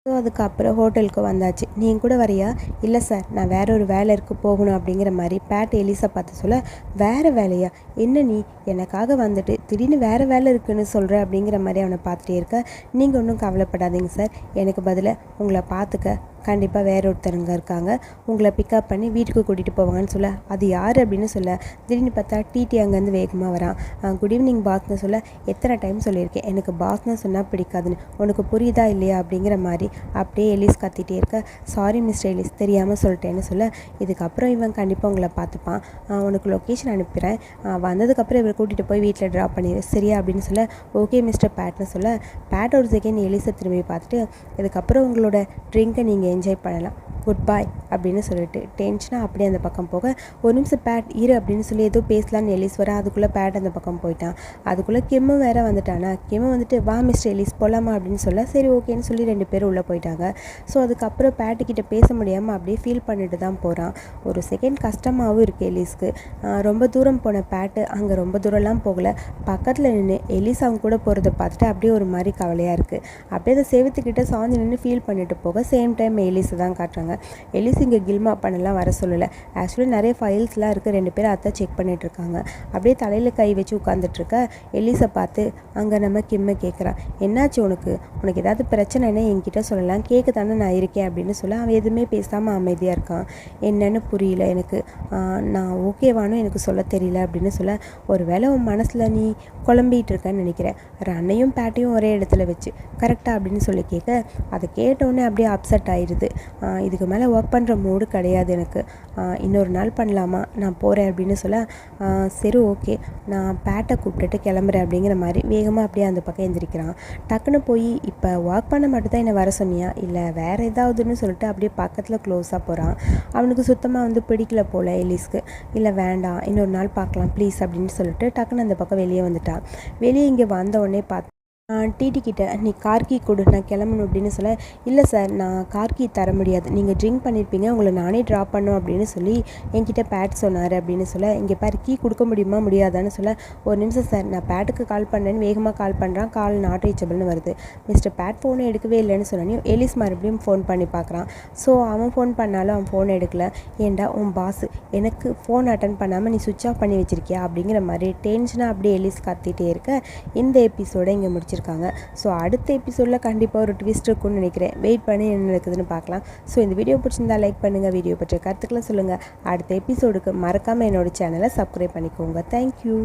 ஸோ அதுக்கப்புறம் ஹோட்டலுக்கு வந்தாச்சு. நீங்கள் கூட வரியா? இல்லை சார் நான் வேற ஒரு வேலை இருக்கு போகணும் அப்படிங்கிற மாதிரி பேட் எலிசா பார்த்து சொல்ல வேறு வேலையா? என்ன நீ? எனக்காக வந்துட்டு திடீர்னு வேறு வேலை இருக்குன்னு சொல்கிற அப்படிங்கிற மாதிரி அவனை பார்த்துட்டே இருக்க. நீங்கள் ஒன்றும் கவலைப்படாதீங்க சார். எனக்கு பதிலாக உங்களை பார்த்துக்க கண்டிப்பாக வேற ஒருத்தருங்க இருக்காங்க. உங்களை பிக்கப் பண்ணி வீட்டுக்கு கூட்டிகிட்டு போவாங்கன்னு சொல்ல அது யார் அப்படின்னு சொல்ல திடீர்னு பார்த்தா டிடி அங்கேருந்து வேகமாக வரான். குட் ஈவினிங் பாஸ்னு சொல்ல எத்தனை டைம் சொல்லியிருக்கேன். எனக்கு பாஸ்னு சொன்னால் பிடிக்காதுன்னு. உனக்கு புரியுதா இல்லையா அப்படிங்கிற மாதிரி அப்படியே எலிஸ் கத்திட்டே இருக்க சாரி மிஸ்டர் எலிஸ் தெரியாமல் சொல்லிட்டேன்னு சொல்ல இதுக்கப்புறம் இவன் கண்டிப்பாக உங்களை பார்த்துப்பான். உனக்கு லொக்கேஷன் அனுப்புகிறேன் வந்ததுக்கப்புறம் இவரை கூட்டிகிட்டு போய் வீட்டில் ட்ராப் பண்ணிடு சரியா? அப்படின்னு சொல்ல ஓகே மிஸ்டர் பேட்னு சொல்ல பேட் ஒரு செகண்ட் எலிஸை திரும்பி பார்த்துட்டு இதுக்கப்புறம் உங்களோட ட்ரிங்கை நீங்கள் என்ஜாய் பண்ணலாம். குட் பாய் அப்படின்னு சொல்லிட்டு. டென்ஷனாக அப்படியே அந்த பக்கம் போக ஒரு நிமிஷம் பேட் இரு அப்படின்னு சொல்லி ஏதோ பேசலான்னு எலிஸ் வர அதுக்குள்ளே பேட் அந்த பக்கம் போயிட்டான். அதுக்குள்ளே கெம்மு வேற வந்துட்டானா? கெம்மு வந்துட்டு வா மிஸ்டர் எலிஸ் போகலாமா அப்படின்னு சொல்ல சரி ஓகேன்னு சொல்லி ரெண்டு பேரும் உள்ளே போயிட்டாங்க. ஸோ அதுக்கப்புறம் பேட்டுக்கிட்ட பேச முடியாமல் அப்படியே ஃபீல் பண்ணிட்டு தான் போகிறான் ஒரு செகண்ட் கஷ்டமாகவும் இருக்குது எலிஸ்க்கு ரொம்ப தூரம் போன பேட்டு அங்கே ரொம்ப தூரம்லாம் போகலை. பக்கத்தில் நின்று எலிஸ் அவங்க கூட போகிறத பார்த்துட்டு அப்படியே ஒரு மாதிரி கவலையாக இருக்குது அப்படியே அதை செவத்துக்கிட்ட சாஞ்சு நின்று ஃபீல் பண்ணிட்டு போக சேம் டைம் எலிஸை தான் காட்டுறாங்க. எலிஸ் இங்கே கில்மா பண்ணலாம் வர சொல்லலை. ஆக்சுவலி நிறைய ஃபைல்ஸ்லாம் இருக்குது ரெண்டு பேரும் அத்தை செக் பண்ணிகிட்ருக்காங்க அப்படியே தலையில் கை வச்சு உட்காந்துட்ருக்க எலிஸை பார்த்து அங்கே நம்ம கிம்மை கேட்குறான் என்னாச்சு உனக்கு? உனக்கு ஏதாவது பிரச்சனைனா என்கிட்ட சொல்லலாம். கேட்க தானே நான் இருக்கேன் அப்படின்னு சொல்ல அவன் எதுவுமே பேசாமல் அமைதியாக இருக்கான். என்னன்னு புரியல எனக்கு. நான் ஓகேவானு எனக்கு சொல்ல தெரியல அப்படின்னு சொல்ல ஒரு வேளை உன் மனசில் நீ குழம்பிகிட்டு இருக்கேன்னு நினைக்கிறேன். ரன்னையும் பேட்டையும் ஒரே இடத்துல வச்சு கரெக்டாக அப்படின்னு சொல்லி கேட்க அதை கேட்டோடனே அப்படியே அப்செட் ஆயிடுது இதுக்கு மேலே ஒர்க் பண்ணுற மூடு கிடையாது எனக்கு. இன்னொரு நாள் பண்ணலாமா? நான் போகிறேன் அப்படின்னு சொல்ல சரி ஓகே நான் பேட்டை கூப்பிட்டுட்டு கிளம்புறேன் அப்படிங்கிற மாதிரி வேகமாக அப்படியே அந்த பக்கம் எந்திரிக்கிறான். டக்குன்னு போய் இப்போ ஒர்க் பண்ண மட்டும் தான் என்னை வர சொன்னியா? இல்லை வேறு ஏதாவதுன்னு சொல்லிட்டு அப்படியே பக்கத்தில் க்ளோஸாக போகிறான் அவனுக்கு சுத்தமாக வந்து பிடிக்கல போல் எலிஸ்க்கு இல்லை வேண்டாம் இன்னொரு நாள் பார்க்கலாம் ப்ளீஸ் அப்படின்னு சொல்லிட்டு டக்குன்னு அந்த பக்கம் வெளியே வந்துட்டான். வெளியே இங்கே வந்த உடனே பார்த்து டிடி கிட்ட நீ கார் கீ கொடு நான் கிளம்பணும் அப்படின்னு சொல்ல இல்லை சார் நான் கார் கீ தர முடியாது. நீங்கள் ட்ரிங்க் பண்ணியிருப்பீங்க உங்களை நானே ட்ராப் பண்ணும் அப்படின்னு சொல்லி என்கிட்ட பேட் சொன்னார் அப்படின்னு சொல்ல இங்கே பேர் கீ கொடுக்க முடியுமா முடியாதான்னு சொல்ல ஒரு நிமிஷம் சார் நான் பேட்டுக்கு கால் பண்ணேன்னு வேகமாக கால் பண்ணுறான் கால் நாட் ரீச்சபிள்னு வருது. மிஸ்டர் பேட் ஃபோனை எடுக்கவே இல்லைன்னு சொன்னோன்னே எலிஸ் மறுபடியும் ஃபோன் பண்ணி பார்க்குறான் ஸோ அவன் ஃபோன் பண்ணாலும் அவன் ஃபோன் எடுக்கல. ஏண்டா உன் பாஸ் எனக்கு ஃபோன் அட்டன் பண்ணாமல் நீ சுவிச் ஆஃப் பண்ணி வச்சிருக்கியா? அப்படிங்கிற மாதிரி டென்ஷனாக அப்படியே எலிஸ் கத்திட்டே இருக்க. இந்த எபிசோடை இங்கே முடிச்சிருக்கேன் வச்சுருக்காங்க. ஸோ அடுத்த எபிசோடில் கண்டிப்பாக ஒரு ட்விஸ்ட் இருக்கும்னு நினைக்கிறேன். வெயிட் பண்ணி என்ன நடக்குதுன்னு பார்க்கலாம். ஸோ இந்த வீடியோ பிடிச்சிருந்தா லைக் பண்ணுங்கள் வீடியோ பற்றிய கருத்துக்களை சொல்லுங்கள் அடுத்த எபிசோடுக்கு மறக்காமல் என்னோட சேனலை சப்ஸ்கிரைப் பண்ணிக்கோங்க. தேங்க்யூ